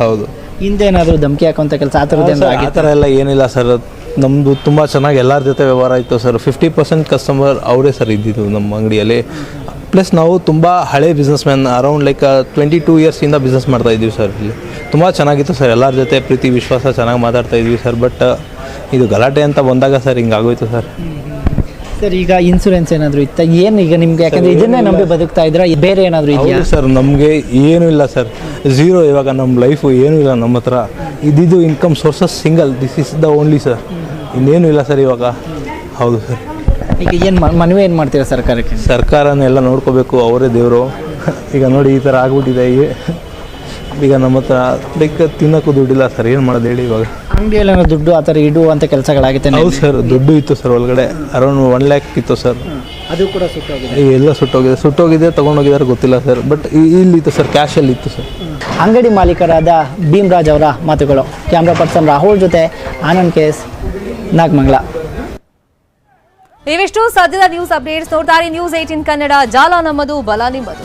ಹೌದು. ಹಿಂದೆ ಏನಾದರೂ ಧಮಕಿ ಹಾಕುವಂಥ ಕೆಲಸ ಆ ಥರದ್ದು ಏನಾದ್ರು ಆ ಥರ ಎಲ್ಲ ಏನಿಲ್ಲ ಸರ್. ನಮ್ಮದು ತುಂಬ ಚೆನ್ನಾಗಿ ಎಲ್ಲರ ಜೊತೆ ವ್ಯವಹಾರ ಇತ್ತು ಸರ್. ಫಿಫ್ಟಿ ಪರ್ಸೆಂಟ್ ಕಸ್ಟಮರ್ ಅವರೇ ಸರ್ ಇದ್ದಿದ್ದು ನಮ್ಮ ಅಂಗಡಿಯಲ್ಲಿ. ಪ್ಲಸ್ ನಾವು ತುಂಬ ಹಳೆ businessman around like twenty two ಇಯರ್ಸಿಂದ business ಮಾಡ್ತಾ ಇದ್ದೀವಿ ಸರ್ ಇಲ್ಲಿ. ತುಂಬ ಚೆನ್ನಾಗಿತ್ತು ಸರ್ ಎಲ್ಲರ ಜೊತೆ ಪ್ರೀತಿ ವಿಶ್ವಾಸ ಚೆನ್ನಾಗಿ ಮಾತಾಡ್ತಾ ಇದ್ವಿ ಸರ್. ಬಟ್ ಇದು ಗಲಾಟೆ ಅಂತ ಬಂದಾಗ ಸರ್ ಹಿಂಗಾಗೋಯ್ತು ಸರ್. ಸರ್ ಈಗ ಇನ್ಸೂರೆನ್ಸ್ ಏನಾದರೂ ಇತ್ತ? ಏನು ಈಗ ನಿಮ್ಗೆ? ಯಾಕಂದ್ರೆ ಇದನ್ನೇ ನಂಬಿ ಬದುಕ್ತಾ ಇದ್ರ ಬೇರೆ ಏನಾದರೂ ಇದೆಯಾ? ಸರ್ ನಮಗೆ ಏನೂ ಇಲ್ಲ ಸರ್. ಝೀರೋ ಇವಾಗ ನಮ್ಮ ಲೈಫು ಏನೂ ಇಲ್ಲ ನಮ್ಮ ಹತ್ರ. ಇದ್ದಿದ್ದು income sources single this is the only sir ಇನ್ನೇನು ಇಲ್ಲ ಸರ್ ಇವಾಗ. ಹೌದು ಸರ್. ಈಗ ಏನು ಮನವಿ ಏನು ಮಾಡ್ತೀರಾ ಸರ್ಕಾರಕ್ಕೆ? ಸರ್ಕಾರನೆಲ್ಲ ನೋಡ್ಕೋಬೇಕು ಅವರೇ ದೇವರು. ಈಗ ನೋಡಿ ಈ ಥರ ಆಗ್ಬಿಟ್ಟಿದೆ. ಈಗ ನಮ್ಮ ಹತ್ರ ಲೈಕ್ ತಿನ್ನೋಕ್ಕೂ ದುಡ್ಡಿಲ್ಲ ಸರ್. ಏನು ಮಾಡೋದು ಹೇಳಿ ಇವಾಗ. ಅಂಗಡಿಯಲ್ಲಿ ಏನೋ ದುಡ್ಡು ಆ ಥರ ಇಡುವಂಥ ಕೆಲಸಗಳಾಗುತ್ತೆ. ಹೌದು ಸರ್ ದುಡ್ಡು ಇತ್ತು ಸರ್ ಒಳಗಡೆ. ಅರೌಂಡ್ ಒನ್ ಲ್ಯಾಕ್ ಇತ್ತು ಸರ್. ಅದು ಕೂಡ ಸುಟ್ಟೋಗಿದೆ. ಎಲ್ಲ ಸುಟ್ಟೋಗಿದೆ. ಸುಟ್ಟೋಗಿದೆ ತೊಗೊಂಡೋಗಿದ್ದಾರೆ ಗೊತ್ತಿಲ್ಲ ಸರ್. ಬಟ್ ಇಲ್ಲಿತ್ತು ಸರ್ ಕ್ಯಾಶಲ್ಲಿ ಇತ್ತು ಸರ್. ಅಂಗಡಿ ಮಾಲೀಕರಾದ ಭೀಮ್ರಾಜ್ ಅವರ ಮಾತುಗಳು. ಕ್ಯಾಮ್ರಾ ಪರ್ಸನ್ ರಾಹುಲ್ ಜೊತೆ ಆನಂದ್ ಕೇಸ್ ನಾಗಮಂಗಲ. ಇವಿಷ್ಟು ಸದ್ಯದ ನ್ಯೂಸ್ ಅಪ್ಡೇಟ್ಸ್ ನೋಡ್ತಾರೆ ನ್ಯೂಸ್ ಏಟಿನ್ ಕನ್ನಡ. ಜಾಲ ನಮ್ಮದು ಬಲ ನಿಮ್ಮದು.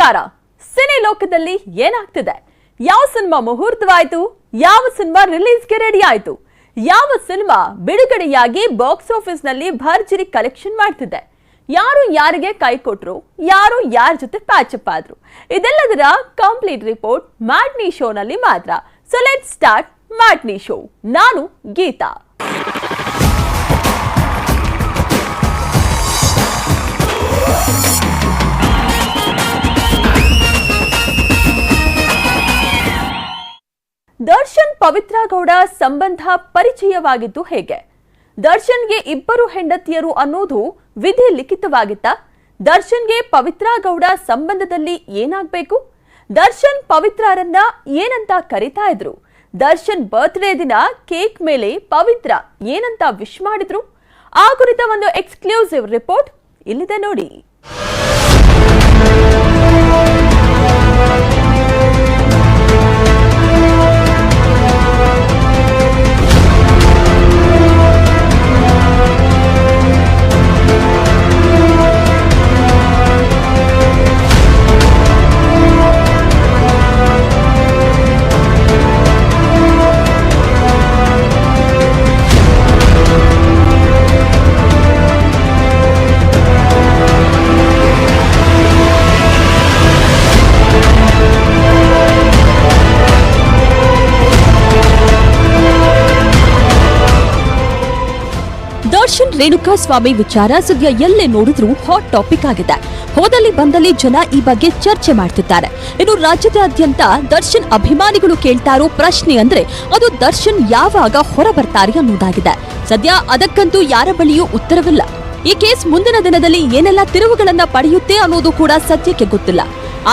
ನಮಸ್ಕಾರ. ಸಿನಿ ಲೋಕದಲ್ಲಿ ಏನಾಗ್ತಿದೆ? ಯಾವ ಸಿನಿಮಾ ಮುಹೂರ್ತವಾಯ್ತು? ಯಾವ ಸಿನಿಮಾ ರಿಲೀಸ್ಗೆ ರೆಡಿ ಆಯ್ತು ಯಾವ ಸಿನಿಮಾ ಬಿಡುಗಡೆಯಾಗಿ ಬಾಕ್ಸ್ ಆಫೀಸ್ನಲ್ಲಿ ಭರ್ಜರಿ ಕಲೆಕ್ಷನ್ ಮಾಡ್ತಿದೆ? ಯಾರು ಯಾರಿಗೆ ಕೈ ಕೊಟ್ರು? ಯಾರು ಯಾರ ಜೊತೆ ಪ್ಯಾಚಪ್ ಆದ್ರು? ಇದೆಲ್ಲದರ ಕಂಪ್ಲೀಟ್ ರಿಪೋರ್ಟ್ ಮ್ಯಾಟ್ನಿ ಶೋನಲ್ಲಿ ಮಾತ್ರ. So let start matinee show. ನಾನು ಗೀತಾ. ದರ್ಶನ್ ಪವಿತ್ರಗೌಡ ಸಂಬಂಧ ಪರಿಚಯವಾಗಿದ್ದು ಹೇಗೆ? ದರ್ಶನ್ಗೆ ಇಬ್ಬರು ಹೆಂಡತಿಯರು ಅನ್ನೋದು ವಿಧಿ ಲಿಖಿತವಾಗಿತ್ತ ದರ್ಶನ್ಗೆ ಪವಿತ್ರ ಗೌಡ ಸಂಬಂಧದಲ್ಲಿ ಏನಾಗಬೇಕು? ದರ್ಶನ್ ಪವಿತ್ರರನ್ನ ಏನಂತ ಕರಿತಾ ಇದ್ರು? ದರ್ಶನ್ ಬರ್ತ್ಡೇ ದಿನ ಕೇಕ್ ಮೇಲೆ ಪವಿತ್ರ ಏನಂತ ವಿಶ್ ಮಾಡಿದ್ರು? ಆ ಕುರಿತ ಒಂದು ಎಕ್ಸ್ಕ್ಲೂಸಿವ್ ರಿಪೋರ್ಟ್ ಇಲ್ಲಿದೆ ನೋಡಿ. ದರ್ಶನ್ ರೇಣುಕಾ ಸ್ವಾಮಿ ವಿಚಾರ ಸದ್ಯ ಎಲ್ಲೇ ನೋಡಿದ್ರೂ ಹಾಟ್ ಟಾಪಿಕ್ ಆಗಿದೆ. ಹೋದಲ್ಲಿ ಬಂದಲ್ಲಿ ಜನ ಈ ಬಗ್ಗೆ ಚರ್ಚೆ ಮಾಡ್ತಿದ್ದಾರೆ. ಇನ್ನು ರಾಜ್ಯದಾದ್ಯಂತ ದರ್ಶನ್ ಅಭಿಮಾನಿಗಳು ಕೇಳ್ತಾ ಇರೋ ಪ್ರಶ್ನೆ ಅಂದ್ರೆ ಅದು ದರ್ಶನ್ ಯಾವಾಗ ಹೊರ ಬರ್ತಾರೆ ಅನ್ನೋದಾಗಿದೆ. ಸದ್ಯ ಅದಕ್ಕಂತೂ ಯಾರ ಬಳಿಯೂ ಉತ್ತರವಿಲ್ಲ. ಈ ಕೇಸ್ ಮುಂದಿನ ದಿನದಲ್ಲಿ ಏನೆಲ್ಲ ತಿರುವುಗಳನ್ನ ಪಡೆಯುತ್ತೆ ಅನ್ನೋದು ಕೂಡ ಸದ್ಯಕ್ಕೆ ಗೊತ್ತಿಲ್ಲ.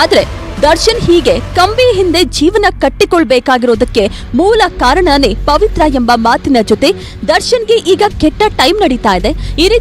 ಆದ್ರೆ ದರ್ಶನ್ ಹೀಗೆ ಕಂಬಿ ಹಿಂದೆ ಜೀವನ ಕಟ್ಟಿಕೊಳ್ಬೇಕಾಗಿರೋದಕ್ಕೆ ಮೂಲ ಕಾರಣನೇ ಪವಿತ್ರ ಎಂಬ ಮಾತಿನ ಜೊತೆ ದರ್ಶನ್ಗೆ ಈಗ ಕೆಟ್ಟ ಟೈಮ್ ನಡೀತಾ ಇದೆ. ಈ ರೀತಿ